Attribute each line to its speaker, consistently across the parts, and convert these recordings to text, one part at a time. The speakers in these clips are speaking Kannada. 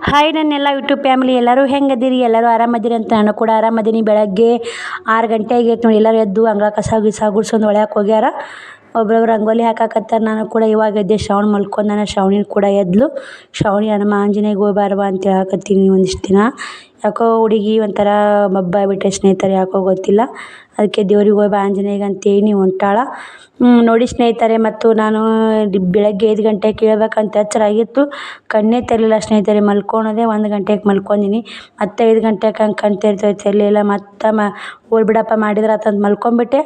Speaker 1: ಹಾಯ್ ನನ್ನೆಲ್ಲ ಯೂಟ್ಯೂಬ್ ಫ್ಯಾಮಿಲಿ ಎಲ್ಲರೂ ಹೆಂಗದಿರಿ? ಎಲ್ಲರೂ ಆರಾಮದಿರಿ ಅಂತ ನಾನು ಕೂಡ ಆರಾಮದೀನಿ. ಬೆಳಗ್ಗೆ ಆರು ಗಂಟೆ ಆಗೈತೆ ನೋಡಿ, ಎಲ್ಲರೂ ಎದ್ದು ಅಂಗಳ ಕಸ ಗಿಸ ಗುಡ್ಸ್ಕೊಂಡು ಒಳ್ಯಾಕೆ ಹೋಗ್ಯಾರ. ಒಬ್ಬೊಬ್ರು ರಂಗೋಲಿ ಹಾಕಾಕತ್ತಾರ. ನಾನು ಕೂಡ ಇವಾಗ ಎದ್ದೆ, ಶ್ರಾವಣ ನಾನು ಶ್ರಾವಣಿನ ಕೂಡ ಎದ್ಲು. ಶ್ರಾವಣಿ, ಹನುಮ ಆಂಜನೇಯ ಗೋಬಾರವ ಅಂತ ಹೇಳಕತ್ತೀನಿ ಒಂದಿಷ್ಟು ದಿನ. ಯಾಕೋ ಹುಡುಗಿ ಒಂಥರ ಮಬ್ಬ ಆಗ್ಬಿಟ್ಟೆ ಸ್ನೇಹಿತರೆ ಯಾಕೋ ಗೊತ್ತಿಲ್ಲ. ಅದಕ್ಕೆ ದೇವ್ರಿಗೆ ಹೋಗಿ ಬಾ ಆಂಜನೇಯಗೆ ಅಂತೇಳಿ ಹೊಂಟಾಳ. ನೋಡಿ ಸ್ನೇಹಿತರೆ, ಮತ್ತು ನಾನು ಬೆಳಗ್ಗೆ ಐದು ಗಂಟೆಗೆ ಕೇಳ್ಬೇಕಂತ ಎಚ್ಚರ ಆಗಿತ್ತು. ಕಣ್ಣೇ ತೆರಲಿಲ್ಲ ಸ್ನೇಹಿತರೆ, ಮಲ್ಕೊಳೋದೇ ಒಂದು ಗಂಟೆಗೆ ಮಲ್ಕೊಂಡಿನಿ ಮತ್ತೆ ಐದು ಗಂಟೆಗೆ ಹಂಗೆ ಕಣ್ಣು ತೆರಿತೈತೆ ತೆರಲಿಲ್ಲ. ಮತ್ತೆ ಮ, ಹೋಲ್ ಬಿಡಪ್ಪ ಮಾಡಿದ್ರೆ ಆತಂತ ಮಲ್ಕೊಂಬಿಟ್ಟೆ.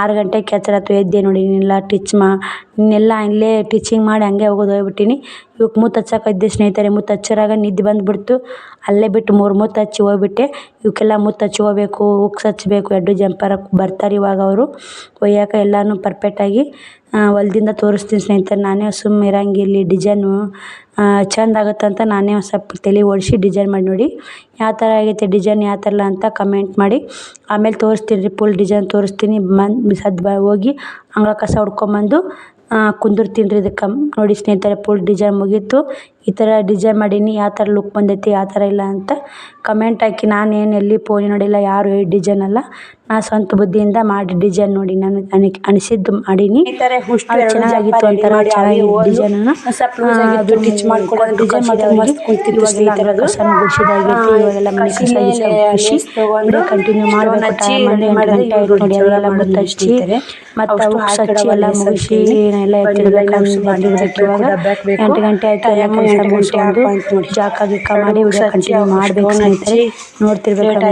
Speaker 1: ಆರು ಗಂಟೆಗೆ ಎಚ್ಚರ ಆಯ್ತು, ಎದ್ದೆ ನೋಡಿ ಇನ್ನೆಲ್ಲ ಟಿಚ್ ಮಾ ಇನ್ನೆಲ್ಲ ಇಲ್ಲೇ ಟೀಚಿಂಗ್ ಮಾಡಿ ಹಂಗೆ ಹೋಗೋದು ಹೋಗ್ಬಿಟ್ಟಿನಿ. ಇವಕ್ಕೆ ಮುತ್ತು ಹಚ್ಚಕ್ಕೆ ಇದ್ದೆ ಸ್ನೇಹಿತರೆ, ಮುತ್ತು ಹಚ್ಚೋರಾಗ ನಿದ್ದೆ ಬಂದುಬಿಡ್ತು. ಅಲ್ಲೇ ಬಿಟ್ಟು ಮೂರು ಮುತ್ತು ಹಚ್ಚಿ ಹೋಗ್ಬಿಟ್ಟೆ. ಇವಕ್ಕೆಲ್ಲ ಮುತ್ತು ಹಚ್ಚಿ ಹೋಗ್ಬೇಕು ಹುಕ್ಸ್ ಹಚ್ಚಬೇಕು ಎರಡು ಜಂಪರ್ ಬರ್ತಾರೆ ಇವಾಗ ಅವರು. ಪರ್ಫೆಕ್ಟ್ ಎಲ್ಲನೂ ಪರ್ಫೆಕ್ಟಾಗಿ ಹೊಲ್ದಿಂದ ತೋರಿಸ್ತೀನಿ ಸ್ನೇಹಿತರೆ. ನಾನೇ ಸುಮ್ಮನೆ ಇರಂಗಿಲ್ಲ ಡಿಸೈನು ಚಂದ ಆಗುತ್ತಂತ ನಾನೇ ಒಂದು ಸ್ವಲ್ಪ ತಲೆ ಓಡಿಸಿ ಡಿಸೈನ್ ಮಾಡಿ ನೋಡಿ. ಯಾವ ಥರ ಆಗೈತೆ ಡಿಸೈನ್ ಯಾವ ಥರ ಅಂತ ಕಮೆಂಟ್ ಮಾಡಿ. ಆಮೇಲೆ ತೋರಿಸ್ತೀನಿ ರೀ ಫುಲ್ ಡಿಸೈನ್ ತೋರಿಸ್ತೀನಿ. ಬಂದು ಸದ್ ಹೋಗಿ ಅಂಗಳ ಕಸ ಹೊಡ್ಕೊಂಬಂದು ಕುಂದಿರ್ತೀನಿ ರೀ ಇದಕ್ಕೆ. ನೋಡಿ ಸ್ನೇಹಿತರೆ ಫುಲ್ ಡಿಸೈನ್ ಮುಗೀತು. ಈ ಥರ ಡಿಸೈನ್ ಮಾಡೀನಿ. ಯಾವ ಥರ ಲುಕ್ ಬಂದೈತಿ ಯಾವ ಥರ ಇಲ್ಲ ಅಂತ ಕಮೆಂಟ್ ಹಾಕಿ. ನಾನೇನು ಎಲ್ಲಿ ಫೋನ್ ನೋಡಿಲ್ಲ, ಯಾರು ಹೇಳಿ ಡಿಸೈನ್ ಅಲ್ಲ. ನಾ ಸ್ವಂತ ಬುದ್ಧಿಯಿಂದ ಮಾಡಿ ಡಿಸೈನ್ ನೋಡಿ ನಾನು ನನಗೆ ಅನಿಸಿದ್ದು ಮಾಡೀನಿ. ಚೆನ್ನಾಗಿತ್ತು ಒಂಥರ ಚೆನ್ನಾಗಿ ಡಿಸೈನನ್ನು ಟಿಚ್ ಮಾಡ್ಕೊಂಡು ಡಿಸೈನ್ ಇವಾಗೆಲ್ಲ ಮನೆ ಕಸ ವಿಡಿಯೋ ಕಂಟಿನ್ಯೂ ಮಾಡಬೇಕು. ನೋಡಿ ಅದೆಲ್ಲ ಮುತ್ತು ಹಚ್ಚಿ ಮತ್ತು ಅವು ಹಚ್ಚಿ ಎಲ್ಲ ಮುಗಿಸಿ ಎಲ್ಲ ಎತ್ತಿಡ್ಬೇಕು ಬಂದಿರ್ಬೇಕು ಇವಾಗ. ಎಂಟು ಗಂಟೆ ಆಯ್ತು ಎಲ್ಲ ಕೆಲಸ ಮುಗಿಸ್ಕೊಂಡು ಜಾಕ ಗಿಕ್ಕ ಮಾಡಿ ವಿಡಿಯೋ ಕಂಟಿನ್ಯೂ ಮಾಡ್ಬೇಕು ಸ್ನೇಹಿತರೆ. ನೋಡ್ತಿರ್ಬೇಕು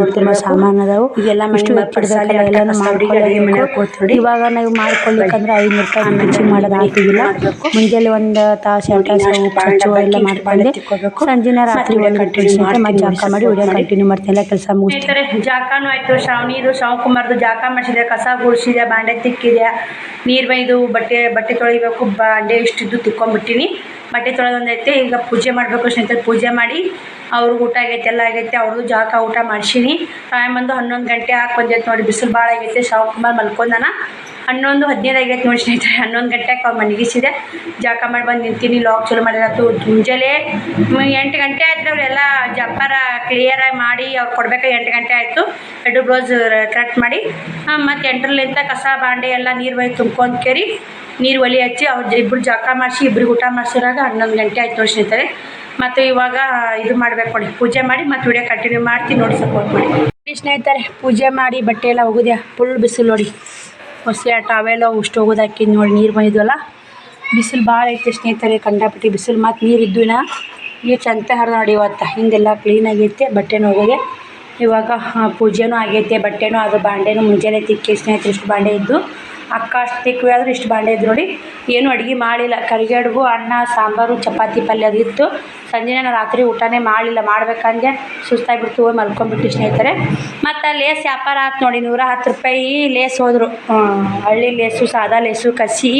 Speaker 1: ನೋಡ್ತಿರೋ ಸಾಮಾನು ಅದಾವು ಎತ್ತಿಡ್ಬೇಕಲ್ಲ ಎಲ್ಲನೂ ಮಾಡ್ಕೊಳ್ಳೇಬೇಕು ಇವಾಗ ನಾವು ಮಾಡ್ಕೊಳ್ಬೇಕಂದ್ರೆ ಐನೂರು ರೂಪಾಯಿ ಟೀಚಿಂಗ್ ಮಾಡೋದು ಆಗ್ತಿದ್ದಿಲ್ಲ ಮುಂಜಾನೆ ಒಂದು ತಾಸು ಎರಡು ತಾಸು ಉಪ್ಪು ಹಚ್ಚುವ ಎಲ್ಲ ಮಾಡ್ಕೊಂಡೆ ಸಂಜೆನ ರಾತ್ರಿ ಒಂದು ಗಂಟೆ ಮತ್ತೆ ಜಾಕ ಮಾಡಿ. ಉಡಿಯೋ ಕಂಟಿನ್ಯೂ ಮಾಡ್ತೀನಿ ಎಲ್ಲ ಕೆಲಸ
Speaker 2: ಮುಗಿಸ್ತಾರೆ ಜಾಕಾನು ಆಯಿತು. ಶ್ರಾವಣಿದು ಶಾವಕುಮಾರ್ದು ಜಾಕ ಮಾಡಿಸಿದೆ. ಕಸ ಗುಡಿಸಿದೆ ಬಾಂಡೆ ತಿಕ್ಕಿದೆ. ನೀರು ಬೈದು ಬಟ್ಟೆ ಬಟ್ಟೆ ತೊಳಿಬೇಕು. ಬಾಂಡೆ ಇಷ್ಟಿದ್ದು ತಿಕ್ಕೊಂಡ್ಬಿಟ್ಟಿನಿ. ಬಟ್ಟೆ ತೊಳೆದೊಂದೈತೆ. ಈಗ ಪೂಜೆ ಮಾಡಬೇಕು ಸ್ನೇಹಿತರೆ. ಪೂಜೆ ಮಾಡಿ ಅವ್ರಿಗೆ ಊಟ ಆಗೈತೆ, ಎಲ್ಲ ಆಗೈತೆ, ಅವ್ರದ್ದು ಜಾಕ ಊಟ ಮಾಡಿಸೀನಿ. ಟೈಮ್ ಬಂದು ಹನ್ನೊಂದು ಗಂಟೆ ಹಾಕಿ ಬಂದೈತೆ ನೋಡಿ, ಬಿಸಿಲು ಭಾಳ ಆಗೈತೆ ಶಾಪ್ ಮೇಲೆ ಮಲ್ಕೊಂಡಾನ. ಹನ್ನೊಂದು ಹದಿನೈದು ಆಗೈತೆ ನೋಡಿ ಸ್ನೇಹಿತರೆ, ಹನ್ನೊಂದು ಗಂಟೆಗೆ ಅವ್ರು ಮನಗಿಸಿದೆ ಜಾಕ ಮಾಡಿ ಬಂದು ನಿಂತೀನಿ ಲಾಕ್ ಚಲೋ ಮಾಡಿರತ್ತು ಮುಂಜಾನೆ ಎಂಟು ಗಂಟೆ ಆಯ್ತು ಅವರೆಲ್ಲ ಜಂಪರ ಕ್ಲಿಯರಾಗಿ ಮಾಡಿ ಅವ್ರು ಕೊಡಬೇಕು ಎಂಟು ಗಂಟೆ ಆಯಿತು. ಎರಡು ಬ್ಲೌಸ್ ಕರೆಕ್ಟ್ ಮಾಡಿ. ಮತ್ತು ಎಂಟರಲ್ಲಿಂದ ಕಸ, ಬಾಂಡೆ ಎಲ್ಲ ನೀರು ಬೈ ತುಂಬ್ಕೊಂಡು ಕೇರಿ, ನೀರು ಒಲಿ ಹಚ್ಚಿ ಅವ್ರು ಇಬ್ಬರು ಜಾಕ ಮಾಡಿಸಿ ಇಬ್ಬರಿಗೆ ಊಟ ಮಾಡಿಸಿರಾಗ ಹನ್ನೊಂದು ಗಂಟೆ ಆಯ್ತು ನೋಡಿ ಸ್ನೇಹಿತರೆ. ಮತ್ತು ಇವಾಗ ಇದು ಮಾಡ್ಬೇಕು ನೋಡಿ. ಪೂಜೆ ಮಾಡಿ ಮತ್ತು ವಿಡಿಯೋ ಕಂಟಿನ್ಯೂ ಮಾಡ್ತೀನಿ ನೋಡಿ ಸಪೋರ್ಟ್ ಮಾಡಿ. ಸ್ನೇಹಿತರೆ, ಪೂಜೆ ಮಾಡಿ, ಬಟ್ಟೆ ಎಲ್ಲ ಹೋಗುದೆ ಫುಲ್ ಬಿಸಿಲು ನೋಡಿ. ಹೊಸ ಟಾವೆಲ್ಲ ಉಷ್ಟು ಹೋಗೋದು ಹಾಕಿದ್ದು ನೋಡಿ ನೀರು ಬಂದಿದ್ವಲ್ಲ? ಬಿಸಿಲು ಭಾಳ ಐತೆ ಸ್ನೇಹಿತರೆ, ಕಂಡಾಪಟ್ಟಿ ಬಿಸಿಲು. ಮತ್ತು ನೀರು ಇದ್ವಿನ ನೀರು ಚಂತೆ ಹರಿದು ನೋಡಿ ಇವತ್ತು. ಹಿಂದೆಲ್ಲ ಕ್ಲೀನ್ ಆಗೈತೆ, ಬಟ್ಟೆನೂ ಹೋಗಿದೆ ಇವಾಗ ಪೂಜೆನೂ ಆಗೈತೆ, ಬಟ್ಟೆನೂ ಅದು ಬಾಂಡೆನೂ ಮುಂಜಾನೆ ತಿಕ್ಕಿ ಸ್ನೇಹಿತರೆ, ಇಷ್ಟು ಬಾಂಡೆ ಇದ್ದು. ಅಕ್ಕ ಅಷ್ಟು ತಿಕ್ಕಿ ಆದ್ರೆ ಇಷ್ಟು ಬಾಂಡೆ ಇದ್ದು ನೋಡಿ. ಏನು ಅಡುಗೆ ಮಾಡಿಲ್ಲ. ಕರಿಗೆ ಅಡುಗು, ಅನ್ನ, ಸಾಂಬಾರು, ಚಪಾತಿ, ಪಲ್ಯ ಅದಿತ್ತು ಇತ್ತು. ಸಂಜೆ ನಾನು ರಾತ್ರಿ ಊಟನೇ ಮಾಡಿಲ್ಲ. ಮಾಡ್ಬೇಕಂದ್ರೆ ಸುಸ್ತಾಗಿಬಿಡ್ತು, ಹೋಗಿ ಮಲ್ಕೊಂಡ್ಬಿಟ್ಟು ಸ್ನೇಹಿತರೆ. ಮತ್ತು ಲೇಸ್ ವ್ಯಾಪಾರ ಆಯ್ತು ನೋಡಿ, ನೂರ ಹತ್ತು ರೂಪಾಯಿ ಲೇಸ್ ಹೋದರು. ಹಳ್ಳಿ ಲೇಸು, ಸಾದಾ ಲೇಸು, ಕಸಿ.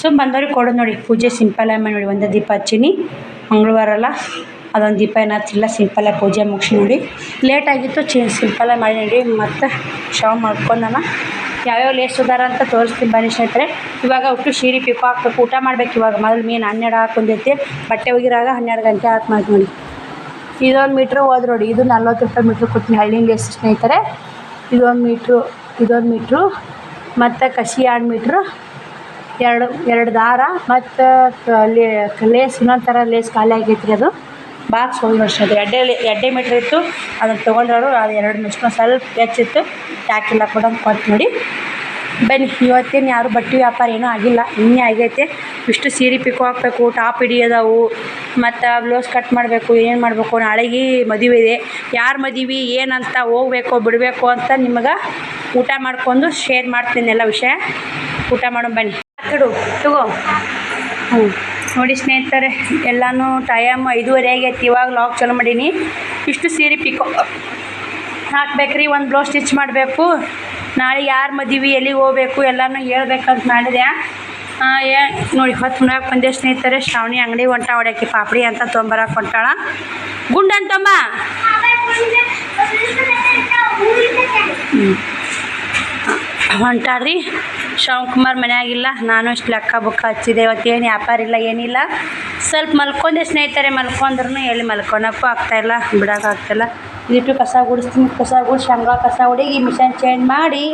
Speaker 2: ಸೊ ಬಂದವ್ರಿಗೆ ಕೊಡೋದು ನೋಡಿ. ಪೂಜೆ ಸಿಂಪಲ್ ಮಾಡಿ ನೋಡಿ. ಒಂದೇ ದೀಪ ಹಚ್ಚಿನಿ. ಮಂಗಳವಾರ ಅಲ್ಲ, ಅದೊಂದು ದೀಪ ಏನು ಹಚ್ಚಿಲ್ಲ ಸಿಂಪಲಾಗಿ ಪೂಜೆ ಮುಗಿಸಿ ನೋಡಿ. ಲೇಟ್ ಆಗಿತ್ತು, ಚಿ ಸಿಂಪಲಾಗಿ ಮಾಡಿ ನೋಡಿ. ಮತ್ತು ಶಾವ್ ಮಾಡ್ಕೊಂಡನ. ಯಾವ್ಯಾವ ಲೇಸ್ ಉದಾರ ಅಂತ ತೋರಿಸ್ತೀನಿ ಬನ್ನಿ ಸ್ನೇಹಿತರೆ. ಇವಾಗ ಒಟ್ಟು ಶೀರಿ ಪಿಪ್ಪು ಹಾಕ್ಬೇಕು ಊಟ ಮಾಡ್ಬೇಕು ಇವಾಗ. ಮೊದಲು ಮೀನು ಹನ್ನೆರಡು ಹಾಕೊಂಡೈತಿ ಬಟ್ಟೆ ಒಗಿರಾಗ ಹನ್ನೆರಡು ಗಂಟೆ ಹಾಕಿ ಮಾಡಿ ನೋಡಿ. ಇದೊಂದು ಮೀಟ್ರ್ ಹೋದ್ ನೋಡಿ. ಇದು ನಲ್ವತ್ತು ರೂಪಾಯಿ ಮೀಟ್ರ್ ಕೊಡ್ತೀನಿ ಹಳ್ಳಿ ಲೇಸ್ ಸ್ನೇಹಿತರೆ. ಇದೊಂದು ಮೀಟ್ರು ಇದೊಂದು ಮೀಟ್ರು ಮತ್ತು ಕಸಿ ಎರಡು ಮೀಟ್ರು ಎರಡು ಎರಡು ದಾರ ಮತ್ತು ಲೇಸ್ ಇನ್ನೊಂದು ಥರ ಲೇಸ್ ಖಾಲಿ ಆಗೈತ್ರಿ ಅದು. ಬಾಕ್ಸ್ ಹೋಗಿ ನೋಡ್ಸಿದ್ರು ಎಡ್ಡೆಲಿ ಎಡ್ಡೆ ಮೀಟ್ರ್ ಇತ್ತು. ಅದನ್ನು ತೊಗೊಂಡ್ರು ಅದು ಎರಡು ಮಿಷ್ನ ಸ್ವಲ್ಪ ಹೆಚ್ಚಿತ್ತು. ಯಾಕಿಲ್ಲ ಕೂಡ ಕೊಟ್ಟು ನೋಡಿ. ಬನ್ನಿ ಇವತ್ತೇನು ಯಾರು ಬಟ್ಟೆ ವ್ಯಾಪಾರ ಏನೂ ಆಗಿಲ್ಲ. ಇನ್ನೇ ಆಗೈತೆ. ಇಷ್ಟು ಸೀರೆ ಪಿಕೋ ಹಾಕಬೇಕು ಟಾಪ್ ಹಿಡಿಯೋದವು ಮತ್ತು ಬ್ಲೌಸ್ ಕಟ್ ಮಾಡಬೇಕು ಏನು ಮಾಡಬೇಕು ನಾಳೆಗೆ ಮದುವೆ ಇದೆ. ಯಾರು ಮದುವೆ ಏನಂತ ಹೋಗ್ಬೇಕು ಬಿಡಬೇಕು ಅಂತ ನಿಮಗೆ ಊಟ ಮಾಡ್ಕೊಂಡು ಶೇರ್ ಮಾಡ್ತೀನಿ ಎಲ್ಲ ವಿಷಯ. ಊಟ ಮಾಡೋ ಬನ್ನಿ. ತಗೋ. ಹ್ಞೂ ನೋಡಿ ಸ್ನೇಹಿತರೆ, ಎಲ್ಲನೂ ಟೈಮ್ ಐದೂವರೆ ಆಗೈತಿ, ಇವಾಗ ಲಾಕ್ ಚಾಲು ಮಾಡೀನಿ. ಇಷ್ಟು ಸೀರೆ ಪಿಕೋ ಹಾಕ್ಬೇಕ್ರಿ, ಒಂದು ಬ್ಲೌಸ್ ಸ್ಟಿಚ್ ಮಾಡಬೇಕು. ನಾಳೆ ಯಾರು ಮದುವೆ, ಎಲ್ಲಿಗೆ ಹೋಗ್ಬೇಕು, ಎಲ್ಲನೂ ಹೇಳ್ಬೇಕಂತ ಮಾಡಿದೆ. ಏ, ನೋಡಿ, ಹೊತ್ತು ಮುನ್ನಾಗ ಬಂದೆ ಸ್ನೇಹಿತರೆ, ಶ್ರಾವಣಿ ಅಂಗಡಿ ಹೊಂಟ ಹೊಡ್ಯಾಕಿ ಪಾಪಡಿ ಅಂತ ತೊಂಬರಕ್ಕೆ ಹೊಂಟಾಳ. ಗುಂಡು ಅಂತಮ್ಮ ಕುಮಾರ್ ಮನೆಯಾಗಿಲ್ಲ. ನಾನು ಇಷ್ಟು ಲೆಕ್ಕ ಬುಕ್ಕ ಹಚ್ಚಿದೆ. ಏನು ವ್ಯಾಪಾರ ಇಲ್ಲ, ಏನಿಲ್ಲ. ಸ್ವಲ್ಪ ಮಲ್ಕೊಂಡೆ ಸ್ನೇಹಿತರೆ ಮಲ್ಕೊಂಡ್ರು ಎಲ್ಲಿ ಮಲ್ಕೊಳಕ್ಕೂ ಆಗ್ತಾಯಿಲ್ಲ ಬಿಡೋಕ್ಕಾಗ್ತಾಯಿಲ್ಲ ಇದಿಟ್ಟು ಕಸ ಗುಡಿಸ್ತೀನಿ, ಕಸ ಗುಡಿಸಿ ಹಂಗೆ ಕಸ ಹುಡುಗಿ, ಮಿಷನ್ ಚೇಂಜ್ ಮಾಡಿ,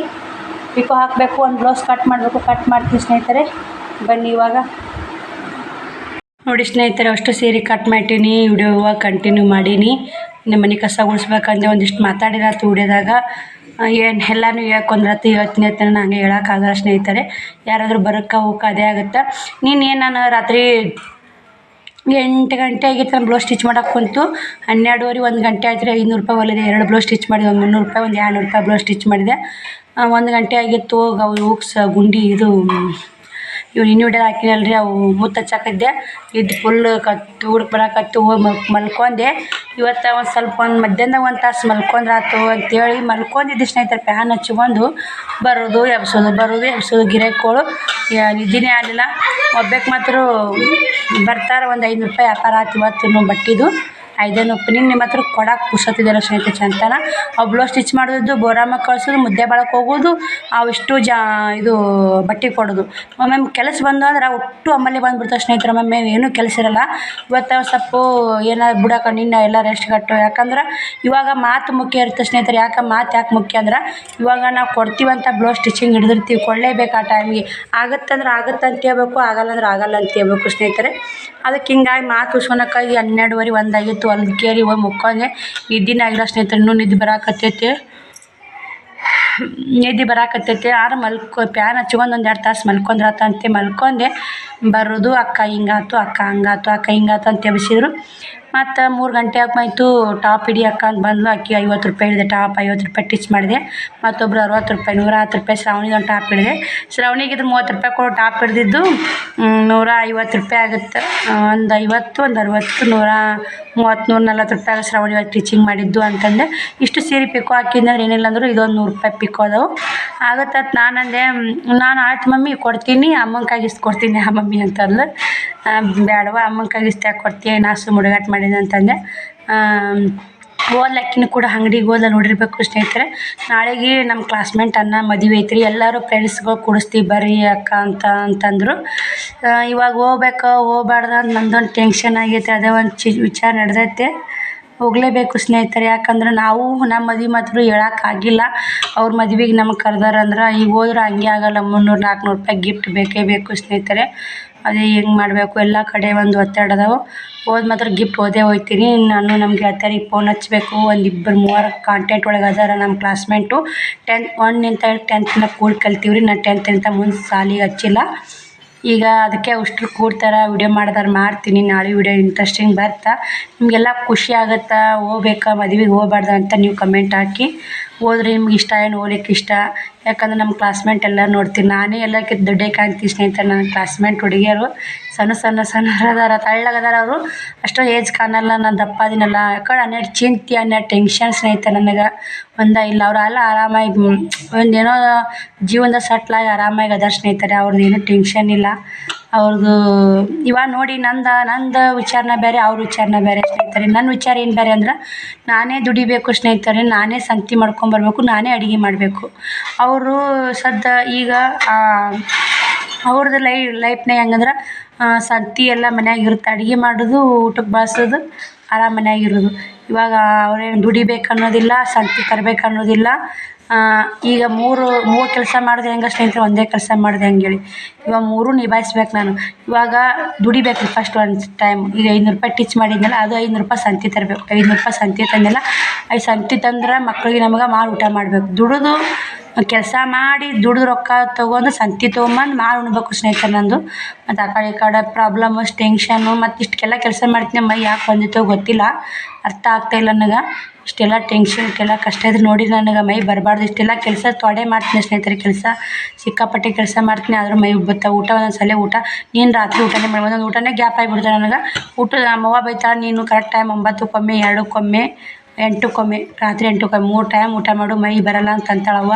Speaker 2: ಪಿಕೋ ಹಾಕಬೇಕು, ಒಂದು ಬ್ಲೌಸ್ ಕಟ್ ಮಾಡಬೇಕು, ಕಟ್ ಮಾಡ್ತೀನಿ ಸ್ನೇಹಿತರೆ. ಬನ್ನಿ ಇವಾಗ. ನೋಡಿ ಸ್ನೇಹಿತರೆ, ಅಷ್ಟು ಸೀರೆ ಕಟ್ ಮಾಡ್ತೀನಿ ವಿಡಿಯೋ ಕಂಟಿನ್ಯೂ ಮಾಡೀನಿ. ನಿಮ್ಮ ಮನೆ ಕಸ ಗುಡಿಸ್ಬೇಕಂದ್ರೆ ಒಂದಿಷ್ಟು ಮಾತಾಡಿರತ್ತು, ವಿಡಿಯೋದಾಗ. ಏನು ಎಲ್ಲನೂ ಹೇಳ್ಕೊಂಡ್ರತ್ತು ಹೇಳ್ತೀನಿ ಅಂತ ನಂಗೆ ಹೇಳೋಕ್ಕಾಗಲ್ಲ ಸ್ನೇಹಿತರೆ. ಯಾರಾದರೂ ಬರೋಕ್ಕೆ ಹೋಗಕ್ಕೆ ಅದೇ ಆಗುತ್ತೆ? ನೀನು ಏನು ನಾನು ರಾತ್ರಿ ಎಂಟು ಗಂಟೆ ಆಗಿತ್ತು ನಾನು ಬ್ಲೌಸ್ ಸ್ಟಿಚ್ ಮಾಡೋಕೆ ಕುಂತು. ಹನ್ನೆರಡುವರೆ ಒಂದು ಗಂಟೆ ಆಯ್ತು ಐನೂರು ರೂಪಾಯಿ ಹೊಲಿದೆ. ಎರಡು ಬ್ಲೌಸ್ ಸ್ಟಿಚ್ ಮಾಡಿದೆ, ಒಂದು ಮುನ್ನೂರು ರೂಪಾಯಿ, ಒಂದು ಎರಡುನೂರು ರೂಪಾಯಿ ಬ್ಲೌಸ್ ಸ್ಟಿಚ್ ಮಾಡಿದೆ. ಒಂದು ಗಂಟೆ ಆಗಿತ್ತು ಅವು ಹುಕ್ಸ್ ಗುಂಡಿ, ಇದು ಇವು ಇನ್ನು ಹಿಡಿದು ಹಾಕಿನಲ್ರಿ, ಅವು ಮುತ್ತು ಹಚ್ಚಾಕಿದ್ದೆ ಇದು ಫುಲ್ ಕತ್ತು, ಹುಡುಕ್ ಬರಕತ್ತು ಮಲ್ಕೊಂಡೆ. ಇವತ್ತು ಒಂದು ಸ್ವಲ್ಪ ಒಂದು ಮಧ್ಯಾಹ್ನದಾಗ ಒಂದು ತಾಸು ಮಲ್ಕೊಂಡ್ರಾತು ಅಂತೇಳಿ ಮಲ್ಕೊಂಡಿದ್ದೆ ಸ್ನೇಹಿತರೆ ಫ್ಯಾನ್ ಹಚ್ಕೊಂಡು ಬರೋದು, ಎಬ್ಸೋದು ಬರೋದು, ಎಬ್ಸೋದು ಗಿರಾಕಿಗಳು ನಿದ್ದೆನೇ ಆಗಲಿಲ್ಲ. ಒಬ್ಬಕ್ಕೆ ಮಾತ್ರ ಬರ್ತಾರೆ ಒಂದು ಐನೂರು ರೂಪಾಯಿ ವ್ಯಾಪಾರ ಆಯ್ತು ಇವತ್ತು ಬಟ್ಟಿದು. ಐದೇನು ನಿಮ್ಮ ಹತ್ರ ಕೊಡಕ್ಕೆ ಪುರ್ಸೊತ್ತಿದ್ದಿಲ್ಲ ಸ್ನೇಹಿತರೆ ಚಂತನ? ಅವು ಬ್ಲೌಸ್ ಸ್ಟಿಚ್ ಮಾಡೋದು, ಬೋರಾಮ ಕಳ್ಸೋದು, ಮುದ್ದೆ ಬಾಳಕ್ಕೆ ಹೋಗೋದು ಅವಿಷ್ಟು ಜಾ, ಇದು ಬಟ್ಟೆ ಕೊಡೋದು. ಒಮ್ಮೊಮ್ಮೆ ಕೆಲಸ ಬಂದು ಅಂದ್ರೆ ಒಟ್ಟು ಅಮ್ಮಲ್ಲಿ ಬಂದ್ಬಿಡ್ತಾವೆ ಸ್ನೇಹಿತರೆ ಒಮ್ಮೊಮ್ಮೆ ಏನೂ ಕೆಲಸ ಇರಲ್ಲ. ಇವತ್ತು ಸ್ವಲ್ಪ ಏನಾದ್ರು ಬಿಡಕ್ಕೆ ನಿನ್ನ ಎಲ್ಲ ರೆಸ್ಟ್ ಕಟ್ಟು. ಯಾಕಂದ್ರೆ ಇವಾಗ ಮಾತು ಮುಖ್ಯ ಇರುತ್ತೆ ಸ್ನೇಹಿತರೆ. ಯಾಕೆ ಮಾತು ಯಾಕೆ ಮುಖ್ಯ ಅಂದ್ರೆ ಇವಾಗ ನಾವು ಕೊಡ್ತೀವಂತ ಬ್ಲೌಸ್ ಸ್ಟಿಚಿಂಗ್ ಹಿಡಿದಿರ್ತೀವಿ. ಕೊಡಲೇಬೇಕು ಆ ಟೈಮಿಗೆ ಆಗುತ್ತಂದ್ರೆ ಆಗುತ್ತೆ ಅಂತ ಹೇಳ್ಬೇಕು, ಆಗಲ್ಲ ಅಂದ್ರೆ ಆಗಲ್ಲ ಅಂತ ಹೇಳ್ಬೇಕು ಸ್ನೇಹಿತರೆ. ಅದಕ್ಕೆ ಹಿಂಗಾಗಿ ಮಾತು ಉಳ್ಸ್ಕೊಳಕ್ಕಾಗಿ ಹನ್ನೆರಡುವರೆ ಒಂದಾಗಿತ್ತು ಅಲ್ಲಿ ಕೇರಿ ಹೋಗಿ ಮುಕ್ಕೊಂಡೆ. ನಿದ್ದೆನೇ ಆಗಿಲ್ಲ ಸ್ನೇಹಿತರೆ, ಇನ್ನೂ ನಿದ್ದೆ ಬರಾಕತ್ತೈತೆ. ನಿದ್ದೆ ಬರಾಕತ್ತೈತೆ. ಆರು ಮಲ್ಕೊ, ಪ್ಯಾನ್ ಹಚ್ಕೊಂಡು ಒಂದು ಎರಡು ತಾಸು ಮಲ್ಕೊಂಡ್ರಾತ ಅಂತ ಮಲ್ಕೊಂಡೆ. ಬರೋದು ಅಕ್ಕ ಹಿಂಗಾತು, ಅಕ್ಕ ಹಂಗಾತು, ಅಕ್ಕ ಹಿಂಗಾತು ಅಂತ ಎಬ್ಸಿದ್ರು. ಮತ್ತು ಮೂರು ಗಂಟೆ ಆಯ್ತು ಟಾಪ್ ಹಿಡಿ ಅಕ್ಕ ಅಂತ ಬಂದ್ಲು. ಆಕಿ ಐವತ್ತು ರೂಪಾಯಿ ಹಿಡಿದೆ, ಟಾಪ್ ಐವತ್ತು ರೂಪಾಯಿ ಟಿಚ್ ಮಾಡಿದೆ. ಮತ್ತೊಬ್ಬರು ಅರವತ್ತು ರೂಪಾಯಿ, ನೂರ ಹತ್ತು ರೂಪಾಯಿ ಶ್ರಾವಣಿಗೆ ಒಂದು ಟಾಪ್ ಹಿಡಿದೆ. ಶ್ರಾವಣಿಗೆ ಇದ್ರೆ ಮೂವತ್ತು ರೂಪಾಯಿ ಕೊಡು ಟಾಪ್ ಹಿಡಿದಿದ್ದು ನೂರ ಐವತ್ತು ರೂಪಾಯಿ ಆಗುತ್ತೆ. ಒಂದು ಐವತ್ತು, ಒಂದು ಅರವತ್ತು, ನೂರ ಮೂವತ್ತು, ನೂರ ನಲ್ವತ್ತು ರೂಪಾಯಿ ಶ್ರಾವಣಿ ಟೀಚಿಂಗ್ ಮಾಡಿದ್ದು ಅಂತಂದೆ. ಇಷ್ಟು ಸೀರೆ ಪಿಕೋ ಹಾಕಿದ್ನಂದ್ರೆ ಏನಿಲ್ಲ ಅಂದರೂ ಇದೊಂದು ನೂರು ರೂಪಾಯಿ ಪಿಕೋ ಅದಾವು. ಆಗತ್ತೆ ನಾನು ಅಂದೆ ನಾನು ಆಯ್ತು ಮಮ್ಮಿ, ಕೊಡ್ತೀನಿ, ಅಮ್ಮನ ಕೈಗೆ ಕೊಡ್ತೀನಿ ಆ ಮಮ್ಮಿ ಅಂತಂದ್ಲು. ಬೇಡವಾ ಅಮ್ಮನ ಇಸ್ದು ಯಾಕೆ ಕೊಡ್ತೀಯ ನಾ ಸುಮ್ಮ ಹುಡುಗಾಟ ಮಾಡಿದೆ ಅಂತಂದೆ ಓದ್ಲಕ್ಕಿನೂ ಕೂಡ ಅಂಗ್ಡಿಗೆ ಹೋದ ನೋಡಿರಬೇಕು ಸ್ನೇಹಿತರೆ. ನಾಳೆಗೆ ನಮ್ಮ ಕ್ಲಾಸ್ಮೇಟ್ ಅನ್ನ ಮದುವೆ ಐತ್ರಿ. ಎಲ್ಲರೂ ಫ್ರೆಂಡ್ಸ್ಗಳು ಕೂಡಿಸ್ತೀವಿ ಬರ್ರಿ ಅಕ್ಕ ಅಂತ ಅಂತಂದರು. ಇವಾಗ ಹೋಗ್ಬೇಕು, ಹೋಗ್ಬಾರ್ದ ಅಂತ ನಂದೊಂದು ಟೆನ್ಷನ್ ಆಗೈತೆ. ಅದೇ ಒಂದು ಚಿ, ವಿಚಾರ ನಡೆದೈತೆ. ಹೋಗಲೇಬೇಕು ಸ್ನೇಹಿತರೆ. ಯಾಕಂದ್ರೆ ನಾವು ನಮ್ಮ ಮದುವೆ ಮಾತ್ರ ಹೇಳೋಕ್ಕಾಗಿಲ್ಲ ಅವ್ರ ಮದ್ವೆಗೆ ನಮಗೆ ಕರೆದಾರಂದ್ರೆ, ಈಗ ಹೋದ್ರೆ ಹಂಗೆ ಆಗಲ್ಲ. ಮುನ್ನೂರು ನಾಲ್ಕುನೂರು ರೂಪಾಯಿ ಗಿಫ್ಟ್ ಬೇಕೇ ಬೇಕು ಸ್ನೇಹಿತರೆ. ಅದೇ ಹೆಂಗೆ ಮಾಡಬೇಕು? ಎಲ್ಲ ಕಡೆ ಒಂದು ಒತ್ತಡ ಅದಾವು. ಹೋದ್ ಮಾತ್ರ ಗಿಫ್ಟ್ ಓದೇ ಹೋಗ್ತೀನಿ ನಾನು ನಮ್ಮ ಗೆಳತಿಯರಿಗೆ ಫೋನ್ ಹಚ್ಚಬೇಕು ಒಂದು ಇಬ್ಬರು ಮೂವರು ಕಾಂಟ್ಯಾಕ್ಟ್ ಒಳಗೆ ಅದಾರ ನಮ್ಮ ಕ್ಲಾಸ್ಮೇಟು ಟೆಂತ್ ಒನ್ನಿಂದ ಟೆಂತ್ನ ಕೂಡಿ ಕಲ್ತೀವಿ ರೀ ನಾನು ಟೆಂತ್ನಿಂದ ಮುಂದೆ ಸಾಲಿಗೆ ಹಚ್ಚಿಲ್ಲ. ಈಗ ಅದಕ್ಕೆ ಅಷ್ಟು ಕೂಡ್ತಾರ ವಿಡಿಯೋ ಮಾಡ್ದಾರ, ಮಾಡ್ತೀನಿ. ನಾಳೆ ವಿಡಿಯೋ ಇಂಟ್ರೆಸ್ಟಿಂಗ್ ಬರ್ತಾ. ನಿಮಗೆಲ್ಲ ಖುಷಿ ಆಗುತ್ತಾ? ಹೋಗ್ಬೇಕಾ? ಮದ್ವೆಗೆ ಹೋಗ್ಬಾರ್ದು ಅಂತ ನೀವು ಕಮೆಂಟ್ ಹಾಕಿ. ಹೋದ್ರೆ ನಿಮ್ಗೆ ಇಷ್ಟ, ಏನು ಹೋಗ್ಲಿಕ್ಕೆ ಇಷ್ಟ? ಯಾಕಂದ್ರೆ ನಮ್ಮ ಕ್ಲಾಸ್ಮೇಟ್ ಎಲ್ಲ ನೋಡ್ತೀನಿ. ನಾನೇ ಎಲ್ಲಕ್ಕಿಂತ ದೊಡ್ಡೇ ಕಾಣ್ತೀನಿ ಸ್ನೇಹಿತರೆ ನನ್ನ ಕ್ಲಾಸ್ಮೇಟ್ ಹುಡುಗಿಯರು. ಸಣ್ಣ ಸಣ್ಣ ಸಣ್ಣ ಅದಾರ ತೆಳ್ಳಗದಾರ ಅವರು. ಅಷ್ಟು ಏಜ್ ಕಾಣಲ್ಲ ನಾನು ದಪ್ಪ ಅದಿನಲ್ಲ. ಯಾಕಂದ್ರೆ ಅನ್ನೆರಡು ಚಿಂತೆ ಅನ್ನೆರಡು ಟೆನ್ಷನ್ ಸ್ನೇಹಿತರೆ ನನಗೆ. ಒಂದ ಇಲ್ಲ, ಅವ್ರು ಎಲ್ಲ ಆರಾಮಾಗಿ ಒಂದೇನೋ ಜೀವನದ ಸಟ್ಲಾಗಿ ಆರಾಮಾಗಿ ಅದಾರ ಸ್ನೇಹಿತರೆ. ಅವ್ರದ್ದು ಟೆನ್ಷನ್ ಇಲ್ಲ. ಅವ್ರದ್ದು ಇವಾಗ ನೋಡಿ ನಂದು ನಂದು ವಿಚಾರನ ಬೇರೆ, ಅವ್ರ ವಿಚಾರನ ಬೇರೆ ಸ್ನೇಹಿತರೆ. ನನ್ನ ವಿಚಾರ ಏನು ಬೇರೆ ಅಂದ್ರೆ, ನಾನೇ ದುಡಿಬೇಕು ಸ್ನೇಹಿತರೆ, ನಾನೇ ಸಂತಿ ಮಾಡ್ಕೊಂಬರ್ಬೇಕು ನಾನೇ ಅಡುಗೆ ಮಾಡಬೇಕು. ಅವರು ಸದ್ದ ಈಗ ಅವ್ರದ್ದು ಲೈ ಲೈಫ್ನಾಗ ಹೆಂಗಂದ್ರೆ ಸಂತಿ ಎಲ್ಲ ಮನ್ಯಾಗ ಇರುತ್ತೆ. ಅಡುಗೆ ಮಾಡೋದು ಊಟಕ್ಕೆ ಬಳ್ಸೋದು, ಆರಾಮ ಮನ್ಯಾಗ ಇರೋದು. ಇವಾಗ ಅವ್ರೇನು ದುಡಿಬೇಕು ಅನ್ನೋದಿಲ್ಲ ಸಂತಿ ತರ್ಬೇಕು ಅನ್ನೋದಿಲ್ಲ ಈಗ ಮೂರು ಮೂರು ಕೆಲಸ ಮಾಡಿದೆ ಹೆಂಗೆ ಸ್ನೇಹಿತರೆ, ಒಂದೇ ಕೆಲಸ ಮಾಡೋದು ಹೆಂಗೆ ಹೇಳಿ. ಇವಾಗ ಮೂರೂ ನಿಭಾಯಿಸ್ಬೇಕು ನಾನು. ಇವಾಗ ದುಡಿಬೇಕು ಫಸ್ಟ್ ಒಂದು ಟೈಮ್ ಈಗ ಐನೂರು ರೂಪಾಯಿ ಟಿಚ್ ಮಾಡಿದ್ನಲ್ಲ, ಅದು ಐನೂರು ರೂಪಾಯಿ ಸಂತಿ ತರಬೇಕು. ಐನೂರು ರೂಪಾಯಿ ಸಂತಿ ತಂದೆಲ್ಲ, ಐದು ಸಂತಿ ತಂದ್ರೆ ಮಕ್ಕಳಿಗೆ ನಮ್ಗೆ ಮಾಡಿ ಊಟ ಮಾಡಬೇಕು. ದುಡಿದು ಕೆಲಸ ಮಾಡಿ ದುಡ್ದು ರೊಕ್ಕ ತೊಗೊಂಡು ಸಂತಿ ತೊಗೊಂಬಂದು ಮಾರಿ ಉಣ್ಬೇಕು ಸ್ನೇಹಿತರೆ ನಂದು. ಮತ್ತು ಆ ಕಡೆ ಈ ಕಡೆ ಪ್ರಾಬ್ಲಮ್ ಟೆನ್ಷನ್ನು ಮತ್ತು ಇಷ್ಟಕ್ಕೆಲ್ಲ ಕೆಲಸ ಮಾಡ್ತೀನಿ. ಮೈ ಯಾಕೆ ಬಂದಿತ್ತೋ ಗೊತ್ತಿಲ್ಲ. ಅರ್ಥ ಆಗ್ತಾಯಿಲ್ಲ ನನಗೆ. ಇಷ್ಟೆಲ್ಲ ಟೆನ್ಷನ್ ಇಷ್ಟೆಲ್ಲ ಕಷ್ಟ ಇದ್ರೆ ನೋಡಿ ನನಗೆ ಮೈ ಬರಬಾರ್ದು. ಇಷ್ಟೆಲ್ಲ ಕೆಲಸ ತೊಡೆ ಮಾಡ್ತೀನಿ ಸ್ನೇಹಿತರೆ. ಕೆಲಸ ಸಿಕ್ಕಾಪಟ್ಟೆ ಕೆಲಸ ಮಾಡ್ತೀನಿ. ಆದರೂ ಮೈ ಉಬ್ಬುತ್ತೆ ಊಟ ಒಂದೊಂದು ಸಲ ಊಟ. ನೀನು ರಾತ್ರಿ ಊಟನೇ ಮಾಡಿ. ಒಂದೊಂದು ಊಟನೇ ಗ್ಯಾಪ್ ಆಗಿಬಿಡ್ತಾರೆ ನನಗೆ. ಊಟ ನಮ್ಮವ್ವ ಬೈತಾಳೆ, ನೀನು ಕರೆಕ್ಟ್ ಟೈಮ್ ಒಂಬತ್ತಕ್ಕೊಮ್ಮೆ, ಎರಡಕ್ಕೊಮ್ಮೆ. ಎಂಟಕ್ಕೊಮ್ಮೆ ರಾತ್ರಿ ಎಂಟಕ್ಕೊಮ್ಮೆ ಮೂರು ಟೈಮ್ ಊಟ ಮಾಡು, ಮೈ ಬರಲ್ಲ ಅಂತ ಅಂತಾಳವ್ವ.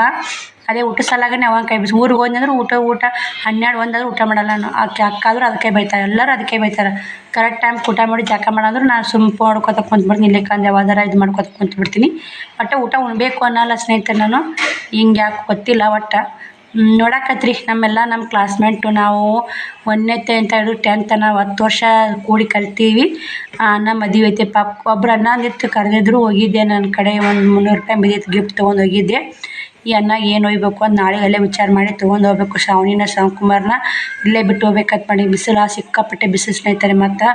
Speaker 2: ಅದೇ ಊಟ ಸಲಾಗನೇ ಅವ್ವನ ಕೈ ಬಿಸಿ, ಊರಿಗೆ ಹೋದ್ನಂದ್ರೆ ಊಟ ಊಟ, ಹನ್ನೆರಡು, ಒಂದಾದ್ರೂ ಊಟ ಮಾಡಲ್ಲ ನಾನು. ಆಕೆ ಅಕ್ಕ ಆದ್ರೂ ಅದಕ್ಕೆ ಬೈತಾರೆ, ಎಲ್ಲರೂ ಅದಕ್ಕೆ ಬೈತಾರೆ. ಕರೆಕ್ಟ್ ಟೈಮ್ ಊಟ ಮಾಡಿ ಜಾಕ ಮಾಡಂದ್ರೆ ನಾನು ಸುಮ್ಮ ಮಾಡ್ಕೊತ ಕುಂತ್ಬಿಡ್ತೀನಿ ಇಲ್ಲೇ ಕಂದು ಯಾವ್ದಾರ ಇದು ಮಾಡ್ಕೊತ ಕುಂತ್ಬಿಡ್ತೀನಿ ಒಟ್ಟು ಊಟ ಉಣ್ಬೇಕು ಅನ್ನಲ್ಲ ಸ್ನೇಹಿತರೆ ನಾನು, ಹಿಂಗೆ ಯಾಕೆ ಗೊತ್ತಿಲ್ಲ ಒಟ್ಟು. ನೋಡಕತ್ರಿ. ನಮ್ಮೆಲ್ಲ ನಮ್ಮ ಕ್ಲಾಸ್ಮೇಟು ನಾವು ಒಂದನೇತೆ ಅಂತ ಹೇಳಿ ಟೆಂತ್ ತನಕ ಹತ್ತು ವರ್ಷ ಕೂಡಿ ಕಲ್ತೀವಿ. ಅಣ್ಣ ಮದುವೆ ಐತೆ. ಪಾಪ ಒಬ್ರು ಅಣ್ಣ ಅಂದಿತ್ತು ಕರೆದಿದ್ರು ಹೋಗಿದ್ದೆ. ನನ್ನ ಕಡೆ ಒಂದು ಮುನ್ನೂರು ರೂಪಾಯಿ ಬಿದ್ದಿತ್ತು ಗಿಫ್ಟ್ ತೊಗೊಂಡು ಹೋಗಿದ್ದೆ. ಈ ಅಣ್ಣಗೆ ಏನು ಒಯ್ಬೇಕು ಅಂತ ನಾಳೆ ಅಲ್ಲೇ ವಿಚಾರ ಮಾಡಿ ತೊಗೊಂಡು ಹೋಗ್ಬೇಕು. ಶ್ರಾವಣಿನ ಶಿವಕುಮಾರ್ನ ಇಲ್ಲೇ ಬಿಟ್ಟು ಹೋಗ್ಬೇಕಂತ ಮಾಡಿ. ಬಿಸಿಲು ಸಿಕ್ಕಾಪಟ್ಟೆ ಬಿಸಿಲು ಸ್ನೇಹಿತರೆ ಮತ್ತು